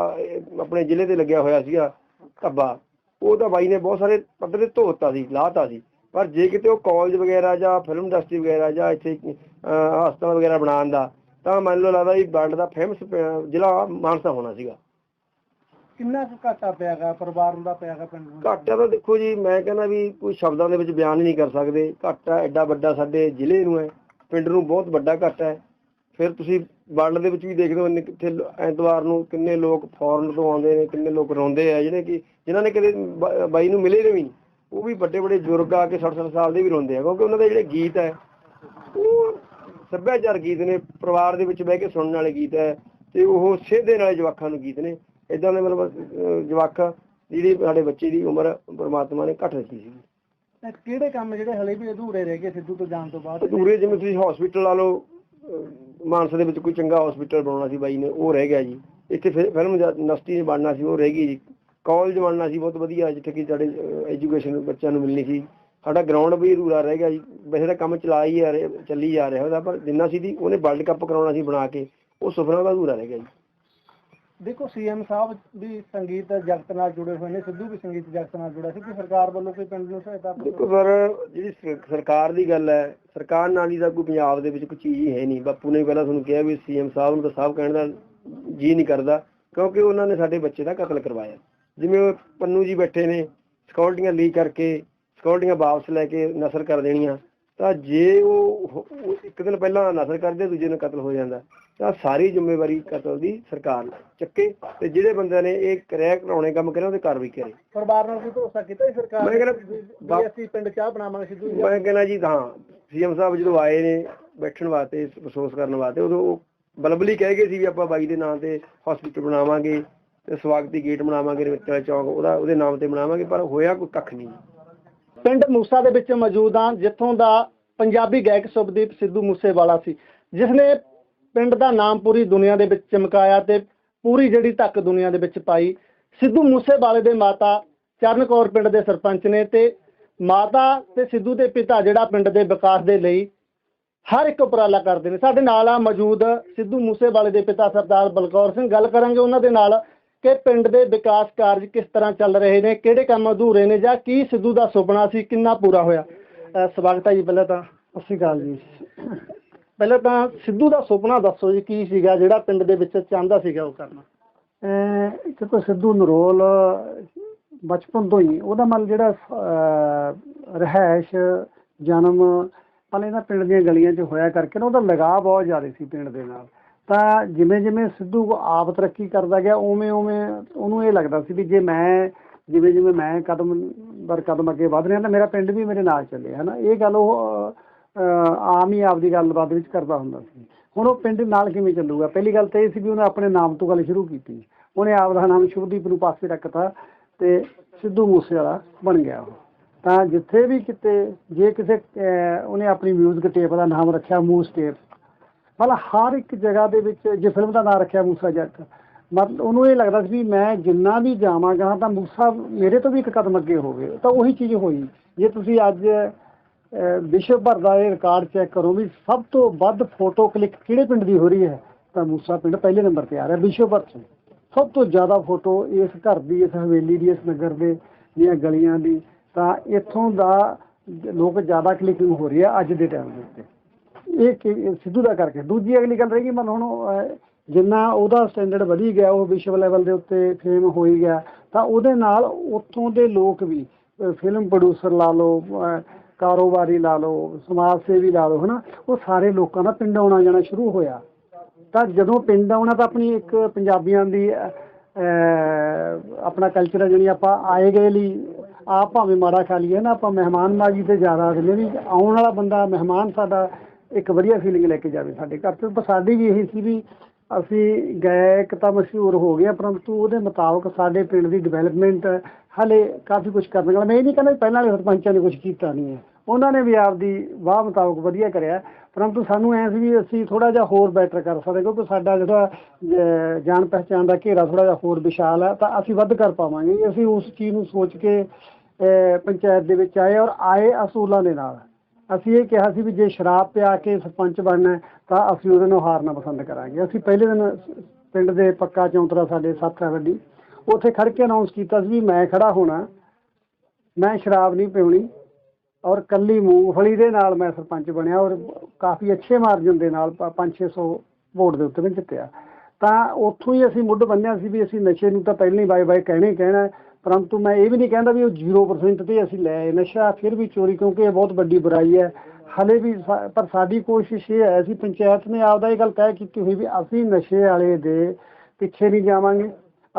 ਆਪਣੇ ਜ਼ਿਲ੍ਹੇ ਤੇ ਲੱਗਿਆ ਹੋਇਆ ਸੀਗਾ ਧੱਬਾ ਉਹ ਤਾਂ ਬਾਈ ਨੇ ਬਹੁਤ ਸਾਰੇ ਪੱਧਰ ਤੇ ਧੋਤਾ ਸੀ ਲਾਤਾ ਸੀ। ਪਰ ਜੇ ਕਿਤੇ ਉਹ ਕਾਲਜ ਵਗੈਰਾ ਜਾਂ ਫਿਲਮ ਇੰਡਸਟਰੀ ਵਗੈਰਾ ਜਾਂ ਇੱਥੇ ਹਸਪਤਾਲ ਵਗੈਰਾ ਬਣਾਉਣ ਦਾ ਤਾਂ ਮੰਨ ਲਓ ਲੱਗਦਾ ਵੀ ਵਰਲਡ ਦਾ ਫੇਮਸ ਜ਼ਿਲ੍ਹਾ ਮਾਨਸਾ ਹੋਣਾ ਸੀਗਾ। ਕਿੰਨਾ ਕੁ ਘਾਟਾ ਪਿਆਗਾ ਪਰਿਵਾਰ ਦਾ ਪਿਆਗਾ ਪਿੰਡ ਨੂੰ? ਘਾਟਾ ਤਾਂ ਦੇਖੋ ਜੀ ਮੈਂ ਕਹਿੰਦਾ ਵੀ ਕੋਈ ਸ਼ਬਦਾਂ ਦੇ ਵਿੱਚ ਬਿਆਨ ਹੀ ਨਹੀਂ ਕਰ ਸਕਦੇ। ਘਾਟਾ ਐਡਾ ਵੱਡਾ ਸਾਡੇ ਜ਼ਿਲ੍ਹੇ ਨੂੰ ਹੈ ਪਿੰਡ ਨੂੰ ਬਹੁਤ ਵੱਡਾ ਘਾਟਾ ਹੈ। ਫਿਰ ਤੁਸੀਂ ਵਰਲਡ ਦੇ ਵਿੱਚ ਵੀ ਦੇਖਦੇ ਹੋ ਕਿੱਥੇ ਐਤਵਾਰ ਨੂੰ ਕਿੰਨੇ ਲੋਕ ਫੋਰਨ ਤੋਂ ਆਉਂਦੇ ਨੇ ਕਿੰਨੇ ਲੋਕ ਰੋਂਦੇ ਆ ਜਿਹੜੇ ਕਿ ਜਿਨ੍ਹਾਂ ਨੇ ਕਦੇ ਬਾਈ ਨੂੰ ਮਿਲੇ ਨਹੀਂ ਉਹ ਵੀ ਵੱਡੇ ਵੱਡੇ ਬਜ਼ੁਰਗ ਆ ਕੇ 60 ਸਾਲ ਦੇ ਵੀ ਰੋਂਦੇ ਆ ਕਿਉਂਕਿ ਉਹਨਾਂ ਦੇ ਜਿਹੜੇ ਗੀਤ ਹੈ ਉਹ ਸੱਭਿਆਚਾਰ ਗੀਤ ਨੇ ਪਰਿਵਾਰ ਦੇ ਵਿੱਚ ਬਹਿ ਕੇ ਸੁਣਨ ਵਾਲੇ ਗੀਤ ਹੈ ਤੇ ਉਹ ਸੇਧੇ ਵਾਲੇ ਜਵਾਕਾਂ ਨੂੰ ਗੀਤ ਨੇ ਇਦਾਂ ਦੇ ਮਤਲਬ ਜਵਾਕ ਜਿਹੜੀ ਸਾਡੇ ਬੱਚੇ ਦੀ ਉਮਰ ਪ੍ਰਮਾਤਮਾ ਨੇ ਘੱਟ ਰੱਖੀ ਸੀ। ਕਿਹੜੇ ਕੰਮ ਜਿਹੜੇ ਹਲੇ ਵੀ ਅਧੂਰੇ ਰਹਿ ਗਏ ਸਿੱਧੂ ਤੋਂ ਜਾਣ ਤੋਂ ਬਾਅਦ? ਅਧੂਰੇ ਜਿਵੇਂ ਤੁਸੀਂ ਹਸਪੀਟਲ ਲਾ ਲਓ ਮਾਨਸਾ ਦੇ ਵਿੱਚ ਕੋਈ ਚੰਗਾ ਹਸਪੀਟਲ ਬਣਾਉਣਾ ਸੀ ਬਾਈ ਨੇ, ਉਹ ਰਹਿ ਗਿਆ ਜੀ। ਇੱਥੇ ਫਿ- ਫਿਲਮ ਇੰਡਸਟਰੀ ਬਣਨਾ ਸੀ, ਉਹ ਰਹਿ ਗਈ ਜੀ। ਕਾਲਜ ਬਣਨਾ ਸੀ, ਬਹੁਤ ਵਧੀਆ, ਜਿੱਥੇ ਕਿ ਸਾਡੇ ਐਜੂਕੇਸ਼ਨ ਬੱਚਿਆਂ ਨੂੰ ਮਿਲਣੀ ਸੀ। ਸਾਡਾ ਗਰਾਊਂਡ ਵੀ ਅਧੂਰਾ ਰਹਿ ਗਿਆ ਜੀ। ਵੈਸੇ ਤਾਂ ਕੰਮ ਚਲਾ ਹੀ ਆ ਰਿਹਾ, ਚੱਲੀ ਜਾ ਰਿਹਾ ਉਹਦਾ, ਪਰ ਜਿੰਨਾ ਸੀ ਦੀ ਉਹਨੇ ਵਰਲਡ ਕੱਪ ਕਰਾਉਣਾ ਸੀ ਬਣਾ ਕੇ, ਉਹ ਸੁਪਨਾ ਦਾ ਅਧੂਰਾ ਰਹਿ ਗਿਆ ਜੀ। ਦੇਖੋ ਸੀਐਮ ਸਾਹਿਬ ਵੀ ਸੰਗੀਤ ਜਗਤ ਨਾਲ ਜੁੜੇ ਹੋਏ ਨੇ, ਸਿੱਧੂ ਵੀ ਸੰਗੀਤ ਜਗਤ ਨਾਲ ਜੁੜਿਆ ਸੀ, ਕਿ ਸਰਕਾਰ ਵੱਲੋਂ ਕੋਈ ਪਿੰਡ ਨੂੰ ਸਹਾਇਤਾ ਦੇਖੋ ਸਰ, ਜਿਹੜੀ ਸ- ਸਰਕਾਰ ਦੀ ਗੱਲ ਹੈ, ਸਰਕਾਰ ਨਾਲ ਹੀ ਤਾਂ ਕੋਈ ਪੰਜਾਬ ਦੇ ਵਿੱਚ ਕੋਈ ਚੀਜ਼ ਹੀ ਹੈ ਨਹੀਂ। ਬਾਪੂ ਨੇ ਪਹਿਲਾਂ ਤੁਹਾਨੂੰ ਕਿਹਾ ਵੀ ਸੀਐਮ ਸਾਹਿਬ ਨੂੰ ਤਾਂ ਸਾਹਿਬ ਕਹਿਣ ਦਾ ਜੀ ਨਹੀਂ ਕਰਦਾ, ਕਿਉਂਕਿ ਉਹਨਾਂ ਨੇ ਸਾਡੇ ਬੱਚੇ ਦਾ ਕਤਲ ਕਰਵਾਇਆ। ਜਿਵੇਂ ਉਹ ਪੰਨੂ ਜੀ ਬੈਠੇ ਨੇ ਸਿਕਿਉਰਟੀਆਂ ਲੀਕ ਕਰਕੇ ਸਿਕਿਉਰਟੀਆਂ ਵਾਪਸ ਲੈ ਕੇ ਨਸਰ ਕਰ ਦੇਣੀਆਂ। ਤਾਂ ਜੇ ਉਹ ਇੱਕ ਦਿਨ ਪਹਿਲਾਂ ਨਸਰ ਕਰਦੇ ਦੂਜੇ ਨੂੰ ਕਤਲ ਹੋ ਜਾਂਦਾ। ਤਾਂ ਸਾਰੀ ਜ਼ਿੰਮੇਵਾਰੀ ਕਤਲ ਦੀ ਸਰਕਾਰ ਚੱਕੇ ਤੇ ਜਿਹੜੇ ਬੰਦਿਆਂ ਨੇ ਇਹ ਕਰਿਆ ਕਰਾਉਣੇ ਕੰਮ ਕਰਿਆ ਉਹਦੇ ਕਾਰਵਾਈ ਕਰੇ। ਪਰਿਵਾਰ ਨਾਲ ਕੋਈ ਭਰੋਸਾ ਕੀਤਾ ਸੀ ਸਰਕਾਰ ਮੈਂ ਕਹਿੰਦਾ ਅਸੀਂ ਪਿੰਡ ਚਾਹ ਬਣਾਵਾਂਗੇ ਸਿੱਧੂ ਮੈਂ ਕਹਿੰਦਾ ਜੀ ਹਾਂ ਸੀਐਮ ਸਾਹਿਬ ਜਦੋਂ ਆਏ ਨੇ ਬੈਠਣ ਵਾਸਤੇ ਅਫਸੋਸ ਕਰਨ ਵਾਸਤੇ ਉਦੋਂ ਉਹ ਬਲਬਲੀ ਕਹਿ ਗਏ ਸੀ ਵੀ ਆਪਾਂ ਬਾਈ ਦੇ ਨਾਂ ਤੇ ਹਸਪੀਟਲ ਬਣਾਵਾਂਗੇ ਤੇ ਸਵਾਗਤੀ ਗੇਟ ਬਣਾਵਾਂਗੇ ਰਵਿੰਦਰ ਚੌਕ ਉਹਦਾ ਉਹਦੇ ਨਾਮ ਤੇ ਬਣਾਵਾਂਗੇ ਪਰ ਹੋਇਆ ਕੋਈ ਕੱਖ ਨਹੀਂ। ਪਿੰਡ ਮੂਸਾ ਦੇ ਵਿੱਚ ਮੌਜੂਦ ਹਾਂ, ਜਿੱਥੋਂ ਦਾ ਪੰਜਾਬੀ ਗਾਇਕ ਸੁਭਦੀਪ ਸਿੱਧੂ ਮੂਸੇਵਾਲਾ ਸੀ। ਜਿਸ ਨੇ ਪਿੰਡ ਦਾ ਨਾਮ ਪੂਰੀ ਦੁਨੀਆ ਦੇ ਵਿੱਚ ਚਮਕਾਇਆ ਤੇ ਪੂਰੀ ਜਿਹੜੀ ਧੱਕ ਦੁਨੀਆ ਦੇ ਵਿੱਚ ਪਾਈ। ਸਿੱਧੂ ਮੂਸੇਵਾਲੇ ਦੇ ਮਾਤਾ ਚਰਨ ਕੌਰ ਪਿੰਡ ਦੇ ਸਰਪੰਚ ਨੇ ਤੇ ਮਾਤਾ ਤੇ ਸਿੱਧੂ ਦੇ ਪਿਤਾ ਜਿਹੜਾ ਪਿੰਡ ਦੇ ਵਿਕਾਸ ਦੇ ਲਈ ਹਰ ਇੱਕ ਉਪਰਾਲਾ ਕਰਦੇ ਨੇ। ਸਾਡੇ ਨਾਲ ਆ ਮੌਜੂਦ ਸਿੱਧੂ ਮੂਸੇਵਾਲੇ ਦੇ ਪਿਤਾ ਸਰਦਾਰ ਬਲਕੌਰ ਸਿੰਘ। ਗੱਲ ਕਰਾਂਗੇ ਉਹਨਾਂ ਦੇ ਨਾਲ ਕਿ ਪਿੰਡ ਦੇ ਵਿਕਾਸ ਕਾਰਜ ਕਿਸ ਤਰ੍ਹਾਂ ਚੱਲ ਰਹੇ ਨੇ ਕਿਹੜੇ ਕੰਮ ਅਧੂਰੇ ਨੇ ਜਾਂ ਕੀ ਸਿੱਧੂ ਦਾ ਸੁਪਨਾ ਸੀ ਕਿੰਨਾ ਪੂਰਾ ਹੋਇਆ? ਸਵਾਗਤ ਹੈ ਜੀ ਪਹਿਲਾਂ ਤਾਂ। ਸਤਿ ਗੱਲ ਅਕਾਲ ਜੀ। ਪਹਿਲਾਂ ਤਾਂ ਸਿੱਧੂ ਦਾ ਸੁਪਨਾ ਦੱਸੋ ਜੀ ਕੀ ਸੀਗਾ ਜਿਹੜਾ ਪਿੰਡ ਦੇ ਵਿੱਚ ਚਾਹੁੰਦਾ ਸੀਗਾ ਉਹ ਕਰਨਾ? ਅਹ ਇੱਕ ਤਾਂ ਸਿੱਧੂ ਨਰੋਲ ਬਚਪਨ ਤੋਂ ਹੀ ਉਹਦਾ ਮਤਲਬ ਜਿਹੜਾ ਅਹ, ਰਿਹਾਇਸ਼ ਜਨਮ ਪਹਿਲੇ ਨਾ ਪਿੰਡ ਦੀਆਂ ਗਲੀਆਂ 'ਚ ਹੋਇਆ ਕਰਕੇ ਨਾ ਉਹਦਾ ਲਗਾਅ ਬਹੁਤ ਜ਼ਿਆਦਾ ਸੀ ਪਿੰਡ ਦੇ ਨਾਲ। ਤਾਂ ਜਿਵੇਂ ਜਿਵੇਂ ਸਿੱਧੂ ਆਪ ਤਰੱਕੀ ਕਰਦਾ ਗਿਆ, ਉਵੇਂ ਉਵੇਂ ਉਹਨੂੰ ਇਹ ਲੱਗਦਾ ਸੀ ਵੀ ਜੇ ਮੈਂ ਜਿਵੇਂ ਜਿਵੇਂ ਮੈਂ ਕਦਮ ਦਰ ਕਦਮ ਅੱਗੇ ਵਧ ਰਿਹਾ ਤਾਂ ਮੇਰਾ ਪਿੰਡ ਵੀ ਮੇਰੇ ਨਾਲ ਚੱਲੇ, ਹਨਾ? ਇਹ ਗੱਲ ਉਹ ਆਮ ਹੀ ਆਪਦੀ ਗੱਲਬਾਤ ਵਿੱਚ ਕਰਦਾ ਹੁੰਦਾ ਸੀ। ਹੁਣ ਉਹ ਪਿੰਡ ਨਾਲ ਕਿਵੇਂ ਚੱਲੂਗਾ? ਪਹਿਲੀ ਗੱਲ ਤਾਂ ਇਹ ਸੀ ਵੀ ਉਹਨੇ ਆਪਣੇ ਨਾਮ ਤੋਂ ਗੱਲ ਸ਼ੁਰੂ ਕੀਤੀ। ਉਹਨੇ ਆਪ ਦਾ ਨਾਮ ਸ਼ੁਭਦੀਪ ਨੂੰ ਪਾਸੇ ਰੱਖਤਾ ਤੇ ਸਿੱਧੂ ਮੂਸੇਵਾਲਾ ਬਣ ਗਿਆ ਉਹ। ਤਾਂ ਜਿੱਥੇ ਵੀ ਕਿਤੇ, ਜੇ ਕਿਸੇ ਉਹਨੇ ਆਪਣੀ ਮਿਊਜ਼ਿਕ ਟੇਪ ਦਾ ਨਾਮ ਰੱਖਿਆ, ਮੂਸ ਟੇਪ ਮਤਲਬ ਹਰ ਇੱਕ ਜਗ੍ਹਾ ਦੇ ਵਿੱਚ ਜੇ ਫਿਲਮ ਦਾ ਨਾਮ ਰੱਖਿਆ ਮੂਸਾ ਜੱਟ, ਮਤਲਬ ਉਹਨੂੰ ਇਹ ਲੱਗਦਾ ਸੀ ਵੀ ਮੈਂ ਜਿੰਨਾ ਵੀ ਜਾਵਾਂਗਾ ਤਾਂ ਮੂਸਾ ਮੇਰੇ ਤੋਂ ਵੀ ਇੱਕ ਕਦਮ ਅੱਗੇ ਹੋਵੇ, ਤਾਂ ਉਹੀ ਚੀਜ਼ ਹੋਈ। ਜੇ ਤੁਸੀਂ ਅੱਜ ਵਿਸ਼ਵ ਭਰ ਦਾ ਇਹ ਰਿਕਾਰਡ ਚੈੱਕ ਕਰੋ ਵੀ ਸਭ ਤੋਂ ਵੱਧ ਫੋਟੋ ਕਲਿੱਕ ਕਿਹੜੇ ਪਿੰਡ ਦੀ ਹੋ ਰਹੀ ਹੈ, ਤਾਂ ਮੂਸਾ ਪਿੰਡ ਪਹਿਲੇ ਨੰਬਰ ਤੇ ਆ ਰਿਹਾ, ਵਿਸ਼ਵ ਭਰ 'ਚ ਸਭ ਤੋਂ ਜ਼ਿਆਦਾ ਫੋਟੋ ਇਸ ਘਰ ਦੀ, ਇਸ ਹਵੇਲੀ ਦੀ, ਇਸ ਨਗਰ ਦੇ ਦੀਆਂ ਗਲੀਆਂ ਦੀ, ਤਾਂ ਇੱਥੋਂ ਦਾ ਲੋਕ ਜ਼ਿਆਦਾ ਕਲਿੱਕਿੰਗ ਹੋ ਰਹੀ ਹੈ ਅੱਜ ਦੇ ਟਾਈਮ ਦੇ ਉੱਤੇ। ਇਹ ਕਿ- ਸਿੱਧੂ ਦਾ ਕਰਕੇ। ਦੂਜੀ ਅਗਲੀ ਗੱਲ ਰਹੀ ਕਿ ਮਨ ਹੁਣ ਜਿੰਨਾ ਉਹਦਾ ਸਟੈਂਡਰਡ ਵਧੀ ਗਿਆ, ਉਹ ਵਿਸ਼ਵ ਲੈਵਲ ਦੇ ਉੱਤੇ ਫੇਮ ਹੋਈ ਗਿਆ, ਤਾਂ ਉਹਦੇ ਨਾਲ ਉੱਥੋਂ ਦੇ ਲੋਕ ਵੀ ਫਿਲਮ ਪ੍ਰੋਡਿਊਸਰ ਲਾ ਲਓ ਕਾਰੋਬਾਰੀ ਲਾ ਲਓ, ਸਮਾਜ ਸੇਵੀ ਲਾ ਲਓ, ਹਨਾ, ਉਹ ਸਾਰੇ ਲੋਕਾਂ ਦਾ ਪਿੰਡ ਆਉਣਾ ਜਾਣਾ ਸ਼ੁਰੂ ਹੋਇਆ। ਤਾਂ ਜਦੋਂ ਪਿੰਡ ਆਉਣਾ ਤਾਂ ਆਪਣੀ ਇੱਕ ਪੰਜਾਬੀਆਂ ਦੀ ਆਪਣਾ ਕਲਚਰ ਹੈ ਜਿਹੜੀ ਆਪਾਂ ਆਏ ਗਏ ਲਈ, ਆਪ ਭਾਵੇਂ ਮਾੜਾ ਖਾ ਲਈਏ ਨਾ, ਆਪਾਂ ਮਹਿਮਾਨ ਮਾਜ਼ੀ ਤੇ ਜ਼ਿਆਦਾ ਦਿੰਦੇ ਵੀ ਆਉਣ ਵਾਲਾ ਬੰਦਾ, ਮਹਿਮਾਨ ਸਾਡਾ ਇੱਕ ਵਧੀਆ ਫੀਲਿੰਗ ਲੈ ਕੇ ਜਾਵੇ ਸਾਡੇ ਘਰ ਤੋਂ। ਪਰ ਸਾਡੀ ਵੀ ਇਹੀ ਸੀ ਵੀ ਅਸੀਂ ਗਾਇਕ ਤਾਂ ਮਸ਼ਹੂਰ ਹੋ ਗਿਆ ਪਰੰਤੂ ਉਹਦੇ ਮੁਤਾਬਕ ਸਾਡੇ ਪਿੰਡ ਦੀ ਡਿਵੈਲਪਮੈਂਟ ਹਲੇ ਕਾਫੀ ਕੁਝ ਕਰਨ ਵਾਲਾ। ਮੈਂ ਇਹ ਨਹੀਂ ਕਹਿੰਦਾ ਪਹਿਲਾਂ ਵਾਲੇ ਸਰਪੰਚਾਂ ਨੇ ਕੁਝ ਕੀਤਾ ਨਹੀਂ ਹੈ। ਉਹਨਾਂ ਨੇ ਵੀ ਆਪਦੀ ਵਾਹ ਮੁਤਾਬਕ ਵਧੀਆ ਕਰਿਆ। ਪਰੰਤੂ ਸਾਨੂੰ ਐਂ ਸੀ ਵੀ ਅਸੀਂ ਥੋੜਾ ਜਿਹਾ ਹੋਰ ਬੈਟਰ ਕਰ ਸਕਦੇ, ਕਿਉਂਕਿ ਸਾਡਾ ਜਿਹੜਾ ਜਾਣ ਪਹਿਚਾਣ ਦਾ ਘੇਰਾ ਥੋੜਾ ਜਿਹਾ ਹੋਰ ਵਿਸ਼ਾਲ ਹੈ ਤਾਂ ਅਸੀਂ ਵੱਧ ਕਰ ਪਾਵਾਂਗੇ। ਅਸੀਂ ਉਸ ਚੀਜ਼ ਨੂੰ ਸੋਚ ਕੇ ਪੰਚਾਇਤ ਦੇ ਵਿੱਚ ਆਏ ਔਰ ਆਏ ਅਸੂਲਾਂ ਦੇ ਨਾਲ। ਅਸੀਂ ਇਹ ਕਿਹਾ ਸੀ ਵੀ ਜੇ ਸ਼ਰਾਬ ਪਿਆ ਕੇ ਸਰਪੰਚ ਬਣਨਾ ਤਾਂ ਅਸੀਂ ਉਹਦੇ ਨੂੰ ਹਾਰਨਾ ਪਸੰਦ ਕਰਾਂਗੇ। ਅਸੀਂ ਪਹਿਲੇ ਦਿਨ ਪਿੰਡ ਦੇ ਪੱਕਾ ਚੌਂਤਰਾ ਸਾਡੇ ਸੱਤ ਹੈ ਵੱਡੀ, ਉੱਥੇ ਖੜ ਕੇ ਅਨਾਉਂਸ ਕੀਤਾ ਸੀ ਵੀ ਮੈਂ ਖੜਾ ਹੋਣਾ, ਮੈਂ ਸ਼ਰਾਬ ਨਹੀਂ ਪੀਉਣੀ ਔਰ ਕੱਲੀ ਮੂੰਗਫਲੀ ਦੇ ਨਾਲ ਮੈਂ ਸਰਪੰਚ ਬਣਿਆ ਔਰ ਕਾਫੀ ਅੱਛੇ ਮਾਰਜਨ ਦੇ ਨਾਲ 5-600 ਵੋਟ ਦੇ ਉੱਤੇ ਮੈਂ ਜਿੱਤਿਆ। ਤਾਂ ਉੱਥੋਂ ਹੀ ਅਸੀਂ ਮੁੱਢ ਬੰਨਿਆ ਸੀ ਵੀ ਅਸੀਂ ਨਸ਼ੇ ਨੂੰ ਤਾਂ ਪਹਿਲਾਂ ਹੀ ਬਾਏ ਬਾਏ ਕਹਿਣਾ ਹੀ ਕਹਿਣਾ ਪਰੰਤੂ ਮੈਂ ਇਹ ਵੀ ਨਹੀਂ ਕਹਿੰਦਾ ਵੀ ਉਹ 0% ਤੇ ਅਸੀਂ ਲੈ ਨਸ਼ਾ ਫਿਰ ਵੀ ਚੋਰੀ ਕਿਉਂਕਿ ਇਹ ਬਹੁਤ ਵੱਡੀ ਬੁਰਾਈ ਹੈ। ਹਲੇ ਵੀ ਸਾ- ਪਰ ਸਾਡੀ ਕੋਸ਼ਿਸ਼ ਇਹ ਹੈ, ਅਸੀਂ ਪੰਚਾਇਤ ਨੇ ਆਪਦਾ ਇਹ ਗੱਲ ਤੈਅ ਕੀਤੀ ਹੋਈ ਵੀ ਅਸੀਂ ਨਸ਼ੇ ਵਾਲੇ ਦੇ ਪਿੱਛੇ ਨਹੀਂ ਜਾਵਾਂਗੇ,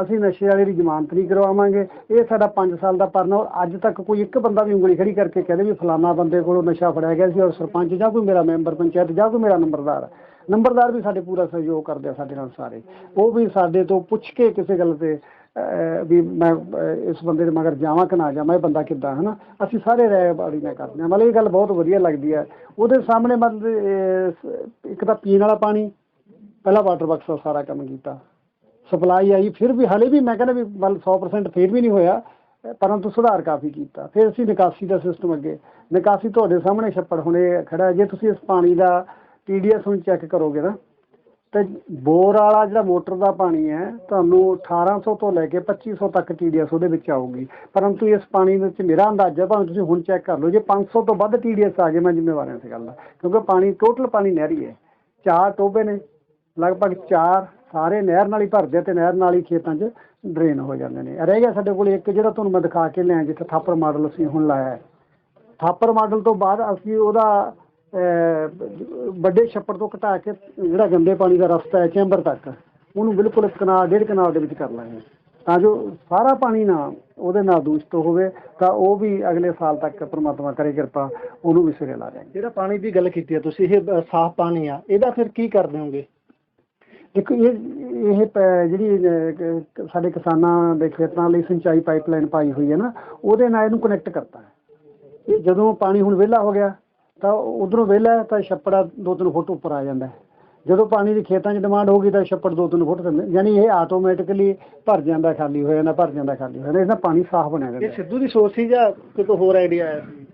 ਅਸੀਂ ਨਸ਼ੇ ਵਾਲੇ ਦੀ ਜ਼ਮਾਨਤ ਨਹੀਂ ਕਰਵਾਵਾਂਗੇ। ਇਹ ਸਾਡਾ 5 ਸਾਲ ਦਾ ਪਰਨਾ ਔਰ ਅੱਜ ਤੱਕ ਕੋਈ ਇੱਕ ਬੰਦਾ ਵੀ ਉਂਗਲੀ ਖੜੀ ਕਰਕੇ ਕਹਦੇ ਵੀ ਫਲਾਨਾ ਬੰਦੇ ਕੋਲੋਂ ਨਸ਼ਾ ਫੜਿਆ ਗਿਆ ਸੀ ਔਰ ਸਰਪੰਚ ਜਾਂ ਕੋਈ ਮੇਰਾ ਮੈਂਬਰ ਪੰਚਾਇਤ ਜਾਂ ਕੋਈ ਮੇਰਾ ਨੰਬਰਦਾਰ ਨੰਬਰਦਾਰ ਵੀ ਸਾਡੇ ਪੂਰਾ ਸਹਿਯੋਗ ਕਰਦੇ ਆ ਸਾਡੇ ਨਾਲ ਸਾਰੇ। ਉਹ ਵੀ ਸਾਡੇ ਤੋਂ ਪੁੱਛ ਕੇ ਕਿਸੇ ਗੱਲ ਤੇ ਵੀ ਮੈਂ ਇਸ ਬੰਦੇ ਦੇ ਮਗਰ ਜਾਵਾਂ ਕਿ ਨਾ ਜਾਵਾਂ, ਇਹ ਬੰਦਾ ਕਿੱਦਾਂ, ਹਨਾ? ਅਸੀਂ ਸਾਰੇ ਰਾਏ ਬਾੜੀ ਨਾਲ ਕਰਦੇ ਹਾਂ। ਮਤਲਬ ਇਹ ਗੱਲ ਬਹੁਤ ਵਧੀਆ ਲੱਗਦੀ ਹੈ। ਉਹਦੇ ਸਾਹਮਣੇ ਮਤਲਬ ਇੱਕ ਤਾਂ ਪੀਣ ਵਾਲਾ ਪਾਣੀ, ਪਹਿਲਾਂ ਵਾਟਰ ਬਾਕਸ ਦਾ ਸਾਰਾ ਕੰਮ ਕੀਤਾ। ਸਪਲਾਈ ਆਈ, ਫਿਰ ਵੀ ਹਲੇ ਵੀ ਮੈਂ ਕਹਿੰਦਾ ਵੀ ਮਤਲਬ 100% ਫਿਰ ਵੀ ਨਹੀਂ ਹੋਇਆ, ਪਰੰਤੂ ਸੁਧਾਰ ਕਾਫੀ ਕੀਤਾ। ਫਿਰ ਅਸੀਂ ਨਿਕਾਸੀ ਦਾ ਸਿਸਟਮ ਅੱਗੇ। ਨਿਕਾਸੀ ਤੁਹਾਡੇ ਸਾਹਮਣੇ ਛੱਪੜ ਹੁਣੇ ਖੜਾ ਜੇ ਤੁਸੀਂ ਇਸ ਪਾਣੀ ਦਾ ਟੀਡੀਐਸ ਨੂੰ ਚੈੱਕ ਕਰੋਗੇ ਨਾ ਤੇ ਬੋਰ ਵਾਲਾ ਜਿਹੜਾ ਮੋਟਰ ਦਾ ਪਾਣੀ ਹੈ, ਤੁਹਾਨੂੰ 1800 ਤੋਂ ਲੈ ਕੇ 2500 ਤੱਕ ਟੀਡੀਐਸ ਉਹਦੇ ਵਿੱਚ ਆਊਗੀ। ਪਰੰਤੂ ਇਸ ਪਾਣੀ ਵਿੱਚ ਮੇਰਾ ਅੰਦਾਜ਼ਾ ਭਾਵੇਂ ਤੁਸੀਂ ਹੁਣ ਚੈੱਕ ਕਰ ਲਓ, ਜੇ 500 ਤੋਂ ਵੱਧ ਟੀਡੀਐਸ ਆ ਗਏ, ਮੈਂ ਜ਼ਿੰਮੇਵਾਰ ਹਾਂ ਇਸ ਗੱਲ ਦਾ। ਕਿਉਂਕਿ ਪਾਣੀ ਟੋਟਲ ਪਾਣੀ ਨਹਿਰੀ ਹੈ। ਚਾਰ ਟੋਬੇ ਨੇ, ਲਗਭਗ ਚਾਰ ਸਾਰੇ ਨਹਿਰ ਨਾਲ ਹੀ ਭਰਦੇ ਆ ਤੇ ਨਹਿਰ ਨਾਲ ਹੀ ਖੇਤਾਂ 'ਚ ਡਰੇਨ ਹੋ ਜਾਂਦੇ ਨੇ। ਰਹਿ ਗਿਆ ਸਾਡੇ ਕੋਲ ਇੱਕ, ਜਿਹੜਾ ਤੁਹਾਨੂੰ ਮੈਂ ਦਿਖਾ ਕੇ ਲਿਆ ਜਿੱਥੇ ਥਾਪਰ ਮਾਡਲ ਅਸੀਂ ਹੁਣ ਲਾਇਆ ਹੈ। ਥਾਪਰ ਮਾਡਲ ਤੋਂ ਬਾਅਦ ਅਸੀਂ ਉਹਦਾ ਵੱਡੇ ਛੱਪੜ ਤੋਂ ਘਟਾ ਕੇ ਜਿਹੜਾ ਗੰਦੇ ਪਾਣੀ ਦਾ ਰਸਤਾ ਹੈ ਚੈਂਬਰ ਤੱਕ ਉਹਨੂੰ ਬਿਲਕੁਲ ਇੱਕ ਕਨਾਲ ਡੇਢ ਕਨਾਲ ਦੇ ਵਿੱਚ ਕਰ ਲਾਂਗੇ। ਤਾਂ ਜੋ ਸਾਰਾ ਪਾਣੀ ਨਾ ਉਹਦੇ ਨਾਲ ਦੂਸ਼ਿਤ ਹੋਵੇ ਤਾਂ ਉਹ ਵੀ ਅਗਲੇ ਸਾਲ ਤੱਕ ਪ੍ਰਮਾਤਮਾ ਕਰੇ ਕਿਰਪਾ ਉਹਨੂੰ ਵੀ ਸਿਰੇ ਲਾ ਜਾਏਗੇ ਜਿਹੜਾ ਪਾਣੀ ਦੀ ਗੱਲ ਕੀਤੀ ਹੈ ਤੁਸੀਂ ਇਹ ਸਾਫ਼ ਪਾਣੀ ਆ ਇਹਦਾ ਫਿਰ ਕੀ ਕਰਦੇ ਹੋਗੇ ਦੇਖੋ ਇਹ ਇਹ ਜਿਹੜੀ ਸਾਡੇ ਕਿਸਾਨਾਂ ਦੇ ਖੇਤਾਂ ਲਈ ਸਿੰਚਾਈ ਪਾਈਪਲਾਈਨ ਪਾਈ ਹੋਈ ਹੈ ਨਾ ਉਹਦੇ ਨਾਲ ਇਹਨੂੰ ਕਨੈਕਟ ਕਰਤਾ ਹੈ। ਇਹ ਜਦੋਂ ਪਾਣੀ ਹੁਣ ਵਿਹਲਾ ਹੋ ਗਿਆ ਤਾਂ ਉਧਰੋਂ ਵਿਹਲਾ ਹੈ ਤਾਂ ਛੱਪੜਾ ਦੋ ਤਿੰਨ ਫੁੱਟ ਉੱਪਰ ਆ ਜਾਂਦਾ ਹੈ। ਜਦੋਂ ਪਾਣੀ ਦੀ ਖੇਤਾਂ 'ਚ ਡਿਮਾਂਡ ਹੋਗੀ ਤਾਂ ਛੱਪੜ ਦੋ ਤਿੰਨ ਫੁੱਟ ਥੱਲੇ ਯਾਨੀ ਇਹ ਆਟੋਮੈਟਿਕਲੀ ਭਰ ਜਾਂਦਾ ਖਾਲੀ ਹੋ ਜਾਂਦਾ ਭਰ ਜਾਂਦਾ ਖਾਲੀ ਹੋ ਜਾਂਦਾ। ਇਹਦਾ ਪਾਣੀ ਸਾਫ਼ ਬਣਿਆ ਰਹਿੰਦਾ ਇਹ ਸਿੱਧੂ ਦੀ ਸੋਚ ਸੀ ਜਾਂ ਕਿਤੋਂ ਹੋਰ ਆਈਡੀਆ ਆਇਆ ਸੀ?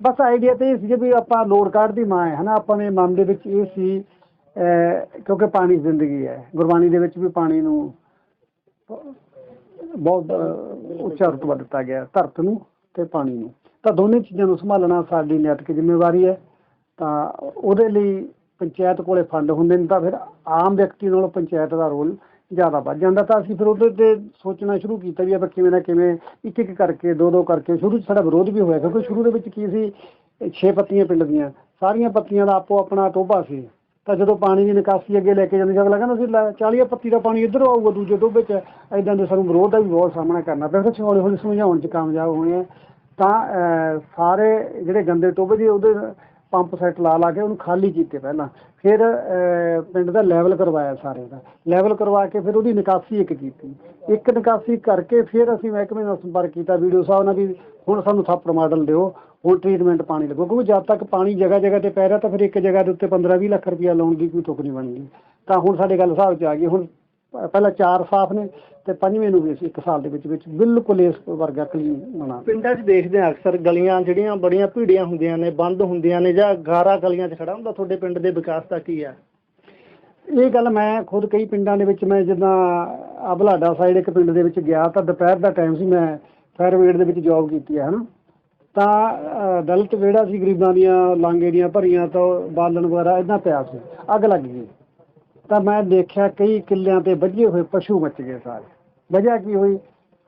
ਬਸ ਆਈਡੀਆ ਤੇ ਇਹ ਸੀ ਵੀ ਆਪਾਂ ਲੋਡ ਕਾਰਡ ਦੀ ਮਾਂ ਹੈ ਹਨਾ? ਆਪਾਂ ਨੇ ਮਨ ਦੇ ਵਿੱਚ ਇਹ ਸੀ ਕਿਉਂਕਿ ਪਾਣੀ ਜ਼ਿੰਦਗੀ ਹੈ। ਗੁਰਬਾਣੀ ਦੇ ਵਿੱਚ ਵੀ ਪਾਣੀ ਨੂੰ ਬਹੁਤ ਉੱਚਾ ਰੁਤਬਾ ਦਿੱਤਾ ਗਿਆ ਹੈ, ਧਰਤ ਨੂੰ ਤੇ ਪਾਣੀ ਨੂੰ। ਤਾਂ ਦੋਨੇ ਚੀਜ਼ਾਂ ਨੂੰ ਸੰਭਾਲਣਾ ਸਾਡੀ ਨੈਤਿਕ ਜ਼ਿੰਮੇਵਾਰੀ ਹੈ। ਤਾਂ ਉਹਦੇ ਲਈ ਪੰਚਾਇਤ ਕੋਲੇ ਫੰਡ ਹੁੰਦੇ ਨੇ ਤਾਂ ਫਿਰ ਆਮ ਵਿਅਕਤੀ ਨਾਲੋਂ ਪੰਚਾਇਤ ਦਾ ਰੋਲ ਜ਼ਿਆਦਾ ਵੱਧ ਜਾਂਦਾ। ਤਾਂ ਅਸੀਂ ਫਿਰ ਉਹਦੇ ਤੇ ਸੋਚਣਾ ਸ਼ੁਰੂ ਕੀਤਾ ਵੀ ਆਪਾਂ ਕਿਵੇਂ ਨਾ ਕਿਵੇਂ ਇੱਕ ਇੱਕ ਕਰਕੇ ਦੋ ਦੋ ਕਰਕੇ ਸ਼ੁਰੂ 'ਚ ਸਾਡਾ ਵਿਰੋਧ ਵੀ ਹੋਇਆ ਕਿਉਂਕਿ ਸ਼ੁਰੂ ਦੇ ਵਿੱਚ ਕੀ ਸੀ ਇਹ ਛੇ ਪੱਤੀਆਂ ਪਿੰਡ ਦੀਆਂ, ਸਾਰੀਆਂ ਪੱਤੀਆਂ ਦਾ ਆਪੋ ਆਪਣਾ ਟੋਭਾ ਸੀ। ਤਾਂ ਜਦੋਂ ਪਾਣੀ ਦੀ ਨਿਕਾਸੀ ਅੱਗੇ ਲੈ ਕੇ ਜਾਂਦੇ ਜਦ ਲੱਗਦਾ ਸੀ 40 ਪੱਤੀ ਦਾ ਪਾਣੀ ਇੱਧਰ ਆਊਗਾ ਦੂਜੇ ਟੋਭੇ 'ਚ ਐਦਾਂ ਦੇ ਸਾਨੂੰ ਵਿਰੋਧ ਦਾ ਵੀ ਬਹੁਤ ਸਾਹਮਣਾ ਕਰਨਾ ਪਿਆ। ਫਿਰ ਅਸੀਂ ਹੌਲੀ ਹੌਲੀ ਸਮਝਾਉਣ 'ਚ ਕਾਮਯਾਬ ਹੋਏ ਆ ਤਾਂ ਸਾਰੇ ਜਿਹੜੇ ਗੰਦੇ ਟੋਭੇ ਦੀ ਉਹਦੇ ਪੰਪ ਸੈੱਟ ਲਾ ਲਾ ਕੇ ਉਹਨੂੰ ਖਾਲੀ ਕੀਤੇ ਪਹਿਲਾਂ। ਫਿਰ ਪਿੰਡ ਦਾ ਲੈਵਲ ਕਰਵਾਇਆ ਸਾਰੇ ਦਾ। ਲੈਵਲ ਕਰਵਾ ਕੇ ਫਿਰ ਉਹਦੀ ਨਿਕਾਸੀ ਇੱਕ ਕੀਤੀ। ਇੱਕ ਨਿਕਾਸੀ ਕਰਕੇ ਫਿਰ ਅਸੀਂ ਮਹਿਕਮੇ ਨਾਲ ਸੰਪਰਕ ਕੀਤਾ। ਵੀਡੀਓ ਸਾਹਿਬ ਨਾਲ ਵੀ ਹੁਣ ਸਾਨੂੰ ਥਾਪੜ ਮਾਡਲ ਦਿਓ। ਹੁਣ ਟ੍ਰੀਟਮੈਂਟ ਪਾਣੀ ਲੱਗੋ। ਕਿਉਂਕਿ ਜਦ ਤੱਕ ਪਾਣੀ ਜਗ੍ਹਾ ਜਗ੍ਹਾ ਤੇ ਪੈ ਰਿਹਾ ਤਾਂ ਫਿਰ ਇੱਕ ਜਗ੍ਹਾ ਦੇ ਉੱਤੇ 15-20 ਲੱਖ ਰੁਪਇਆ ਲਾਉਣ ਦੀ ਕੋਈ ਤੁਕ ਨਹੀਂ ਬਣਦੀ। ਤਾਂ ਹੁਣ ਸਾਡੇ ਗੱਲ ਹਿਸਾਬ 'ਚ ਆ ਗਈ। ਹੁਣ ਪਹਿਲਾਂ ਚਾਰ ਸਾਫ਼ ਨੇ ਤੇ ਪੰਜਵੇਂ ਨੂੰ ਵੀ ਅਸੀਂ ਇੱਕ ਸਾਲ ਦੇ ਵਿੱਚ ਵਿੱਚ ਬਿਲਕੁਲ ਇਸ ਵਰਗਾ ਕਲੀਨ ਬਣਾ ਪਿੰਡਾਂ 'ਚ ਦੇਖਦੇ ਆ ਅਕਸਰ ਗਲੀਆਂ ਜਿਹੜੀਆਂ ਬੜੀਆਂ ਭੀੜੀਆਂ ਹੁੰਦੀਆਂ ਨੇ ਬੰਦ ਹੁੰਦੀਆਂ ਨੇ ਜਾਂ ਗਾਰਾ ਗਲੀਆਂ 'ਚ ਖੜਾ ਹੁੰਦਾ ਤੁਹਾਡੇ ਪਿੰਡ ਦੇ ਵਿਕਾਸ ਦਾ ਕੀ ਆ? ਇਹ ਗੱਲ ਮੈਂ ਖੁਦ ਕਈ ਪਿੰਡਾਂ ਦੇ ਵਿੱਚ ਮੈਂ ਜਿੱਦਾਂ ਆ ਬਲਾਡਾ ਸਾਈਡ ਇੱਕ ਪਿੰਡ ਦੇ ਵਿੱਚ ਗਿਆ ਤਾਂ ਦੁਪਹਿਰ ਦਾ ਟਾਈਮ ਸੀ ਮੈਂ ਫਾਇਰ ਬ੍ਰਿਗੇਡ ਦੇ ਵਿੱਚ ਜੌਬ ਕੀਤੀ ਹੈ ਹਨਾ? ਤਾਂ ਦਲਿਤ ਵਿਹੜਾ ਸੀ ਗਰੀਬਾਂ ਦੀਆਂ ਲਾਂਗੇ ਦੀਆਂ ਭਰੀਆਂ ਤਾਂ ਬਾਲਣ ਵਗੈਰਾ ਇਦਾਂ ਪਿਆ ਸੀ ਅੱਗ ਲੱਗ ਗਈ। ਤਾਂ ਮੈਂ ਦੇਖਿਆ ਕਈ ਕਿੱਲਿਆਂ ਤੇ ਵੱਜੇ ਹੋਏ ਪਸ਼ੂ ਮੱਚ ਗਏ ਸਾਰੇ। ਵਜ੍ਹਾ ਕੀ ਹੋਈ?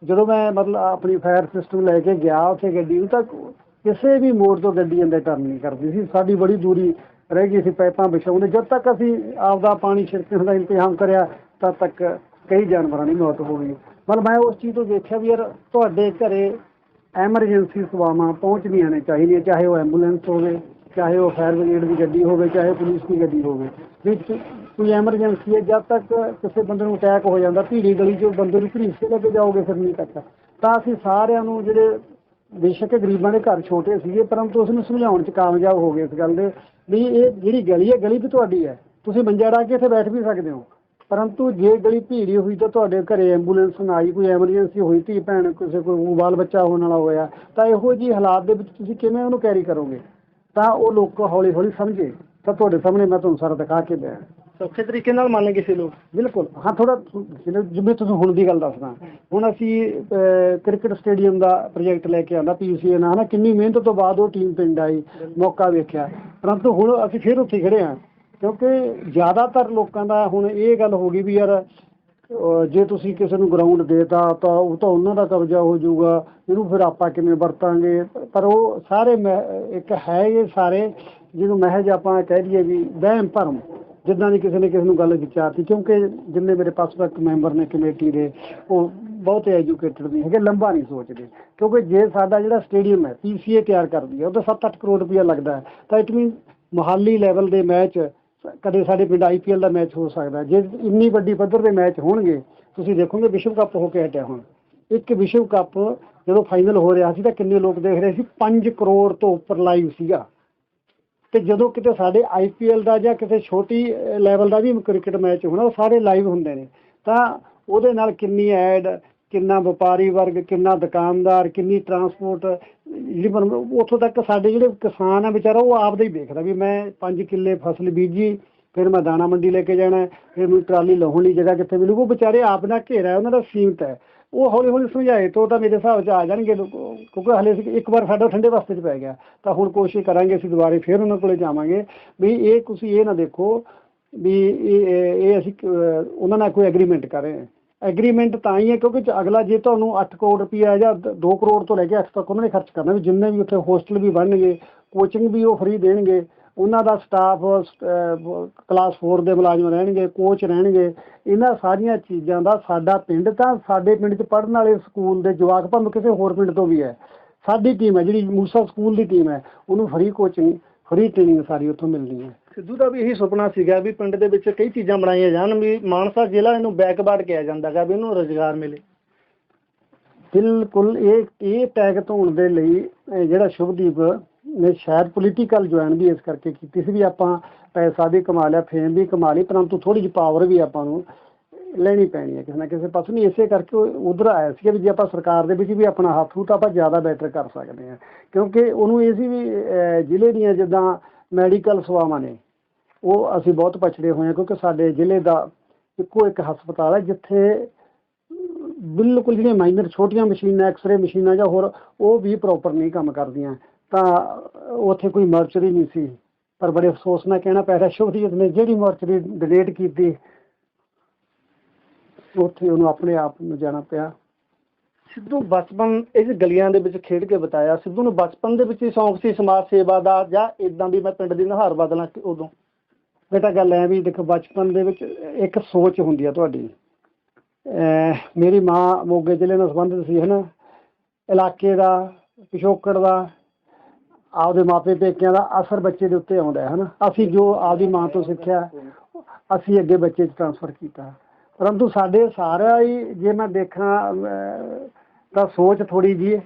ਜਦੋਂ ਮੈਂ ਮਤਲਬ ਆਪਣੀ ਫਾਇਰ ਸਿਸਟਮ ਲੈ ਕੇ ਗਿਆ ਉੱਥੇ ਗੱਡੀ ਨੂੰ ਤਾਂ ਕਿਸੇ ਵੀ ਮੋੜ ਤੋਂ ਗੱਡੀ ਅੰਦਰ ਟਰਨ ਨਹੀਂ ਕਰਦੀ ਸੀ। ਸਾਡੀ ਬੜੀ ਦੂਰੀ ਰਹਿ ਗਈ ਸੀ ਪਾਈਪਾਂ ਵਿਛਾਉਂਦੇ ਜਦ ਤੱਕ ਅਸੀਂ ਆਪਦਾ ਪਾਣੀ ਛਿੜਕਣ ਦਾ ਇੰਤਜ਼ਾਮ ਕਰਿਆ, ਤਦ ਤੱਕ ਕਈ ਜਾਨਵਰਾਂ ਦੀ ਮੌਤ ਹੋ ਗਈ। ਮਤਲਬ ਮੈਂ ਉਸ ਚੀਜ਼ ਤੋਂ ਦੇਖਿਆ ਵੀ ਯਾਰ ਤੁਹਾਡੇ ਘਰੇ ਐਮਰਜੈਂਸੀ ਸੇਵਾਵਾਂ ਪਹੁੰਚਣੀਆਂ ਨੇ ਚਾਹੀਦੀਆਂ, ਚਾਹੇ ਉਹ ਐਂਬੂਲੈਂਸ ਹੋਵੇ, ਚਾਹੇ ਉਹ ਫਾਇਰ ਬ੍ਰਿਗੇਡ ਦੀ ਗੱਡੀ ਹੋਵੇ, ਚਾਹੇ ਪੁਲਿਸ ਦੀ ਗੱਡੀ ਹੋਵੇ। ਵੀ ਕੋਈ ਐਮਰਜੈਂਸੀ ਹੈ, ਜਦ ਤੱਕ ਕਿਸੇ ਬੰਦੇ ਨੂੰ ਅਟੈਕ ਹੋ ਜਾਂਦਾ ਭੀੜੀ ਗਲੀ 'ਚ ਬੰਦੇ ਨੂੰ ਘੜੀਸ ਕੇ ਲੈ ਕੇ ਜਾਓਗੇ ਫਿਰ ਨਹੀਂ ਤੱਕ ਤਾਂ ਅਸੀਂ ਸਾਰਿਆਂ ਨੂੰ ਜਿਹੜੇ ਬੇਸ਼ੱਕ ਗਰੀਬਾਂ ਦੇ ਘਰ ਛੋਟੇ ਸੀਗੇ, ਪਰੰਤੂ ਉਸ ਨੂੰ ਸਮਝਾਉਣ 'ਚ ਕਾਮਯਾਬ ਹੋ ਗਏ ਇਸ ਗੱਲ ਦੇ ਵੀ ਇਹ ਜਿਹੜੀ ਗਲੀ ਹੈ, ਗਲੀ ਵੀ ਤੁਹਾਡੀ ਹੈ। ਤੁਸੀਂ ਮੰਜਾ ਡਾ ਕੇ ਇੱਥੇ ਬੈਠ ਵੀ ਸਕਦੇ ਹੋ। ਪਰੰਤੂ ਜੇ ਗਲੀ ਭੀੜੀ ਹੋਈ ਤਾਂ ਤੁਹਾਡੇ ਘਰੇ ਐਂਬੂਲੈਂਸ ਨਾ ਆਈ, ਕੋਈ ਐਮਰਜੈਂਸੀ ਹੋਈ, ਧੀ ਭੈਣ, ਕਿਸੇ ਕੋਈ ਬਾਲ ਬੱਚਾ ਹੋਣ ਵਾਲਾ ਹੋਇਆ, ਤਾਂ ਇਹੋ ਜਿਹੀ ਹਾਲਾਤ ਦੇ ਵਿੱਚ ਤੁਸੀਂ ਕਿਵੇਂ ਉਹਨੂੰ ਕੈਰੀ ਕਰੋਗੇ? ਤਾਂ ਉਹ ਲੋਕ ਹੌਲੀ ਹੌਲੀ ਸਮਝੇ। ਤਾਂ ਤੁਹਾਡੇ ਸਾਹਮਣੇ ਮੈਂ ਤੁਹਾਨੂੰ ਸਾਰਾ ਦਿਖਾ ਕੇ ਲਿਆ ਸੌਖੇ ਤਰੀਕੇ ਨਾਲ ਮੰਨ ਕਿਸੇ ਲੋਕ, ਬਿਲਕੁਲ। ਹਾਂ ਥੋੜਾ ਜਿਵੇਂ ਤੁਹਾਨੂੰ ਹੁਣ ਦੀ ਗੱਲ ਦੱਸਦਾ। ਹੁਣ ਅਸੀਂ ਕ੍ਰਿਕਟ ਸਟੇਡੀਅਮ ਦਾ ਪ੍ਰੋਜੈਕਟ ਲੈ ਕੇ ਆਂਦਾ ਪੀਸੀਏ ਨਾਲ। ਹਨਾ ਕਿੰਨੀ ਮਿਹਨਤ ਤੋਂ ਬਾਅਦ ਉਹ ਟੀਮ ਪਿੰਡ ਆਈ, ਮੌਕਾ ਵੇਖਿਆ। ਪਰੰਤੂ ਹੁਣ ਅਸੀਂ ਫਿਰ ਉੱਥੇ ਖੜੇ ਹਾਂ, ਕਿਉਂਕਿ ਜ਼ਿਆਦਾਤਰ ਲੋਕਾਂ ਦਾ ਹੁਣ ਇਹ ਗੱਲ ਹੋ ਗਈ ਵੀ ਯਾਰ ਜੇ ਤੁਸੀਂ ਕਿਸੇ ਨੂੰ ਗਰਾਊਂਡ ਦੇਤਾ, ਤਾਂ ਉਹ ਤਾਂ ਉਹਨਾਂ ਦਾ ਕਬਜ਼ਾ ਹੋ ਜਾਊਗਾ। ਇਹਨੂੰ ਫਿਰ ਆਪਾਂ ਕਿਵੇਂ ਵਰਤਾਂਗੇ? ਪਰ ਉਹ ਸਾਰੇ ਮਹਿ- ਇੱਕ ਹੈ ਇਹ ਸਾਰੇ, ਜਿਹਨੂੰ ਮਹਿਜ ਆਪਾਂ ਕਹਿ ਦਈਏ ਵੀ ਵਹਿਮ ਭਰਮ ਜਿੱਦਾਂ ਦੀ ਕਿਸੇ ਨੇ ਕਿਸੇ ਨੂੰ ਗੱਲ ਵਿਚਾਰਤੀ ਕਿਉਂਕਿ ਜਿੰਨੇ ਮੇਰੇ ਪਾਸ ਤੱਕ ਮੈਂਬਰ ਨੇ, ਕਮੇਟੀ ਦੇ, ਉਹ ਬਹੁਤੇ ਐਜੂਕੇਟਡ ਨਹੀਂ ਹੈਗੇ, ਲੰਬਾ ਨਹੀਂ ਸੋਚਦੇ। ਕਿਉਂਕਿ ਜੇ ਸਾਡਾ ਜਿਹੜਾ ਸਟੇਡੀਅਮ ਹੈ, ਪੀਸੀਏ ਤਿਆਰ ਕਰਦੀ ਹੈ ਉਹਦਾ 7-8 ਕਰੋੜ ਰੁਪਇਆ ਲੱਗਦਾ ਹੈ। ਤਾਂ ਇਟ ਮੀਨ ਮਹਾਲੀ ਲੈਵਲ ਦੇ ਮੈਚ, ਕਦੇ ਸਾਡੇ ਪਿੰਡ ਆਈਪੀਐਲ ਦਾ ਮੈਚ ਹੋ ਸਕਦਾ ਜੇ ਇੰਨੀ ਵੱਡੀ ਪੱਧਰ ਦੇ ਮੈਚ ਹੋਣਗੇ, ਤੁਸੀਂ ਦੇਖੋਗੇ ਵਿਸ਼ਵ ਕੱਪ ਹੋ ਕੇ ਹਟਿਆ ਹੁਣ। ਇੱਕ ਵਿਸ਼ਵ ਕੱਪ ਜਦੋਂ ਫਾਈਨਲ ਹੋ ਰਿਹਾ ਸੀ, ਤਾਂ ਕਿੰਨੇ ਲੋਕ ਦੇਖ ਰਹੇ ਸੀ? 5 ਕਰੋੜ ਤੋਂ ਉੱਪਰ ਲਾਈਵ ਸੀਗਾ। ਤੇ ਜਦੋਂ ਕਿਤੇ ਸਾਡੇ ਆਈਪੀਐਲ ਦਾ ਜਾਂ ਕਿਸੇ ਛੋਟੀ ਲੈਵਲ ਦਾ ਵੀ ਕ੍ਰਿਕਟ ਮੈਚ ਹੋਣਾ, ਉਹ ਸਾਰੇ ਲਾਈਵ ਹੁੰਦੇ ਨੇ। ਤਾਂ ਉਹਦੇ ਨਾਲ ਕਿੰਨੀ ਐਡ ਕਿੰਨਾ ਵਪਾਰੀ ਵਰਗ, ਕਿੰਨਾ ਦੁਕਾਨਦਾਰ, ਕਿੰਨੀ ਟਰਾਂਸਪੋਰਟ ਜਿਹੜੀ ਬਣ- ਉੱਥੋਂ ਤੱਕ ਸਾਡੇ ਜਿਹੜੇ ਕਿਸਾਨ ਆ ਵਿਚਾਰਾ, ਉਹ ਆਪਦਾ ਹੀ ਵੇਖਦਾ ਵੀ ਮੈਂ 5 ਕਿੱਲੇ ਫਸਲ ਬੀਜੀ, ਫਿਰ ਮੈਂ ਦਾਣਾ ਮੰਡੀ ਲੈ ਕੇ ਜਾਣਾ, ਫਿਰ ਮੈਨੂੰ ਟਰਾਲੀ ਲਾਉਣ ਲਈ ਜਗ੍ਹਾ ਕਿੱਥੇ ਮਿਲੂ। ਉਹ ਵਿਚਾਰੇ ਆਪ ਦਾ ਘੇਰਾ ਉਹਨਾਂ ਦਾ ਸੀਮਤ ਹੈ। ਉਹ ਹੌਲੀ ਹੌਲੀ ਸਮਝਾਏ ਤੋਂ ਤਾਂ ਮੇਰੇ ਹਿਸਾਬ 'ਚ ਆ ਜਾਣਗੇ ਲੋਕ ਕਿਉਂਕਿ ਹਲੇ ਅਸੀਂ ਇੱਕ ਵਾਰ ਸਾਡਾ ਠੰਡੇ ਵਾਸਤੇ 'ਚ ਪੈ ਗਿਆ। ਤਾਂ ਹੁਣ ਕੋਸ਼ਿਸ਼ ਕਰਾਂਗੇ ਅਸੀਂ ਦੁਬਾਰੇ ਫਿਰ ਉਹਨਾਂ ਕੋਲੇ ਜਾਵਾਂਗੇ। ਵੀ ਇਹ ਤੁਸੀਂ ਇਹ ਨਾ ਦੇਖੋ ਵੀ ਇਹ ਇਹ ਇਹ ਅਸੀਂ ਅਹ, ਉਹਨਾਂ ਨਾਲ ਕੋਈ ਐਗਰੀਮੈਂਟ ਕਰ। ਰਹੇ ਹਾਂ ਐਗਰੀਮੈਂਟ ਤਾਂ ਹੀ ਹੈ ਕਿਉਂਕਿ ਚ- ਅਗਲਾ ਜੇ ਤੁਹਾਨੂੰ 8 ਕਰੋੜ ਰੁਪਈਆ ਜਾਂ 2 ਕਰੋੜ ਤੋਂ ਲੈ ਕੇ 8 ਤੱਕ ਉਹਨਾਂ ਨੇ ਖਰਚ ਕਰਨਾ ਵੀ ਜਿੰਨੇ ਵੀ ਉੱਥੇ ਹੋਸਟਲ ਵੀ ਬਣਨਗੇ ਕੋਚਿੰਗ ਵੀ ਉਹ ਫ੍ਰੀ ਦੇਣਗੇ। ਉਹਨਾਂ ਦਾ ਸਟਾਫ ਕਲਾਸ 4 ਦੇ ਮੁਲਾਜ਼ਮ ਰਹਿਣਗੇ ਕੋਚ ਰਹਿਣਗੇ ਇਹਨਾਂ ਸਾਰੀਆਂ ਚੀਜ਼ਾਂ ਦਾ ਸਾਡਾ ਪਿੰਡ ਤਾਂ ਸਾਡੇ ਪਿੰਡ 'ਚ ਪੜ੍ਹਨ ਵਾਲੇ ਸਕੂਲ ਦੇ ਜਵਾਕ ਭਾਵੇਂ ਕਿਸੇ ਹੋਰ ਪਿੰਡ ਤੋਂ ਵੀ ਹੈ। ਸਾਡੀ ਟੀਮ ਹੈ ਜਿਹੜੀ ਮੂਸਾ ਸਕੂਲ ਦੀ ਟੀਮ ਹੈ ਉਹਨੂੰ ਫ੍ਰੀ ਕੋਚਿੰਗ ਫ੍ਰੀ ਟ੍ਰੇਨਿੰਗ ਸਾਰੀ ਉੱਥੋਂ ਮਿਲਣੀ ਹੈ। ਸਿੱਧੂ ਦਾ ਵੀ ਇਹੀ ਸੁਪਨਾ ਸੀਗਾ ਵੀ ਪਿੰਡ ਦੇ ਵਿੱਚ ਕਈ ਚੀਜ਼ਾਂ ਬਣਾਈਆਂ ਜਾਣ ਵੀ ਮਾਨਸਾ ਜ਼ਿਲ੍ਹਾ ਇਹਨੂੰ ਬੈਕਵਰਡ ਕਿਹਾ ਜਾਂਦਾ ਗਾ ਵੀ ਇਹਨੂੰ ਰੋਜ਼ਗਾਰ ਮਿਲੇ। ਬਿਲਕੁਲ ਇਹ ਇਹ ਟੈਗ ਧੋਣ ਦੇ ਲਈ ਜਿਹੜਾ ਸ਼ੁਭਦੀਪ ਨੇ ਸ਼ਾਇਦ ਪੋਲੀਟੀਕਲ ਜੁਆਇਨ ਵੀ ਇਸ ਕਰਕੇ ਕੀਤੀ ਸੀ ਵੀ ਆਪਾਂ ਪੈਸਾ ਵੀ ਕਮਾ ਲਿਆ ਫੇਮ ਵੀ ਕਮਾ ਲਈ, ਪਰੰਤੂ ਥੋੜੀ ਜਿਹੀ ਪਾਵਰ ਵੀ ਆਪਾਂ ਨੂੰ ਲੈਣੀ ਪੈਣੀ ਹੈ ਕਿਸੇ ਨਾ ਕਿਸੇ ਪਾਸੋਂ। ਨਹੀਂ, ਇਸੇ ਕਰਕੇ ਉਧਰ ਆਇਆ ਸੀ ਵੀ ਜੇ ਆਪਾਂ ਸਰਕਾਰ ਦੇ ਵਿੱਚ ਵੀ ਆਪਣਾ ਹੱਥ ਹੂ ਤਾਂ ਆਪਾਂ ਜ਼ਿਆਦਾ ਬੈਟਰ ਕਰ ਸਕਦੇ ਹਾਂ। ਕਿਉਂਕਿ ਉਹਨੂੰ ਇਹ ਸੀ ਵੀ ਜ਼ਿਲ੍ਹੇ ਦੀਆਂ ਜਿੱਦਾਂ ਮੈਡੀਕਲ ਸੇਵਾਵਾਂ ਨੇ, ਉਹ ਅਸੀਂ ਬਹੁਤ ਪਛੜੇ ਹੋਏ ਹਾਂ ਕਿਉਂਕਿ ਸਾਡੇ ਜ਼ਿਲ੍ਹੇ ਦਾ ਇੱਕੋ ਇੱਕ ਹਸਪਤਾਲ ਹੈ ਜਿੱਥੇ ਬਿਲਕੁਲ ਜਿਹੜੀਆਂ ਮਾਈਨਰ ਛੋਟੀਆਂ ਮਸ਼ੀਨਾਂ ਐਕਸ-ਰੇ ਮਸ਼ੀਨਾਂ ਜਾਂ ਹੋਰ, ਉਹ ਵੀ ਪ੍ਰੋਪਰ ਨਹੀਂ ਕੰਮ ਕਰਦੀਆਂ। ਤਾਂ ਉੱਥੇ ਕੋਈ ਮਰਚਰੀ ਨਹੀਂ ਸੀ, ਪਰ ਬੜੇ ਅਫਸੋਸ ਨਾਲ ਕਹਿਣਾ ਪੈ ਰਿਹਾ, ਸ਼ੁਭਦੀਪ ਨੇ ਜਿਹੜੀ ਮਰਚਰੀ ਡੋਨੇਟ ਕੀਤੀ, ਉੱਥੇ ਉਹਨੂੰ ਆਪਣੇ ਆਪ ਨੂੰ ਜਾਣਾ ਪਿਆ। ਸਿੱਧੂ ਬਚਪਨ ਇਸ ਗਲੀਆਂ ਦੇ ਵਿੱਚ ਖੇਡ ਕੇ ਬਤਾਇਆ। ਸਿੱਧੂ ਨੂੰ ਬਚਪਨ ਦੇ ਵਿੱਚ ਹੀ ਸ਼ੌਂਕ ਸੀ ਸਮਾਜ ਸੇਵਾ ਦਾ, ਜਾਂ ਇਦਾਂ ਵੀ ਮੈਂ ਪਿੰਡ ਦੀ ਨਹਾਰ ਬਦਲਾਂ ਕਿ ਉਦੋਂ। ਬੇਟਾ ਗੱਲ ਐ ਵੀ ਦੇਖੋ, ਬਚਪਨ ਦੇ ਵਿੱਚ ਇੱਕ ਸੋਚ ਹੁੰਦੀ ਆ ਤੁਹਾਡੀ। ਮੇਰੀ ਮਾਂ ਮੋਗੇ ਜ਼ਿਲ੍ਹੇ ਨਾਲ ਸੰਬੰਧਿਤ ਸੀ, ਹਨਾ? ਇਲਾਕੇ ਦਾ, ਪਿਛੋਕੜ ਦਾ ਆਪਦੇ ਮਾਪੇ ਪੇਕਿਆਂ ਦਾ ਅਸਰ ਬੱਚੇ ਦੇ ਉੱਤੇ ਆਉਂਦਾ ਹੈ, ਹਨਾ? ਅਸੀਂ ਜੋ ਆਪਦੀ ਮਾਂ ਤੋਂ ਸਿੱਖਿਆ, ਅਸੀਂ ਅੱਗੇ ਬੱਚੇ 'ਚ ਟ੍ਰਾਂਸਫਰ ਕੀਤਾ ਪਰੰਤੂ ਸਾਡੇ ਸਾਰਾ ਹੀ ਜੇ ਮੈਂ ਦੇਖਾਂ ਤਾਂ ਸੋਚ ਥੋੜੀ ਜੀ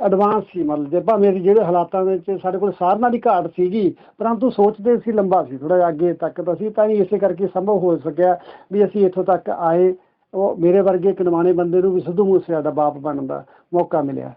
ਐਡਵਾਂਸ ਸੀ ਮਤਲਬ ਜੇ ਭਾਵੇਂ ਅਸੀਂ ਜਿਹੜੇ ਹਾਲਾਤਾਂ ਵਿੱਚ ਸਾਡੇ ਕੋਲ ਸਾਧਨਾਂ ਦੀ ਘਾਟ ਸੀਗੀ, ਪਰੰਤੂ ਸੋਚਦੇ ਸੀ ਲੰਬਾ ਸੀ ਥੋੜਾ ਅੱਗੇ ਤੱਕ ਤਾਂ ਅਸੀਂ ਤਾਂ ਹੀ ਇਸੇ ਕਰਕੇ ਸੰਭਵ ਹੋ ਸਕਿਆ ਵੀ ਅਸੀਂ ਇੱਥੋਂ ਤੱਕ ਆਏ। ਉਹ ਮੇਰੇ ਵਰਗੇ ਇੱਕ ਨਿਮਾਣੇ ਬੰਦੇ ਨੂੰ ਵੀ ਸਿੱਧੂ ਮੂਸੇਵਾਲੇ ਦਾ ਬਾਪ ਬਣਨ ਦਾ ਮੌਕਾ ਮਿਲਿਆ।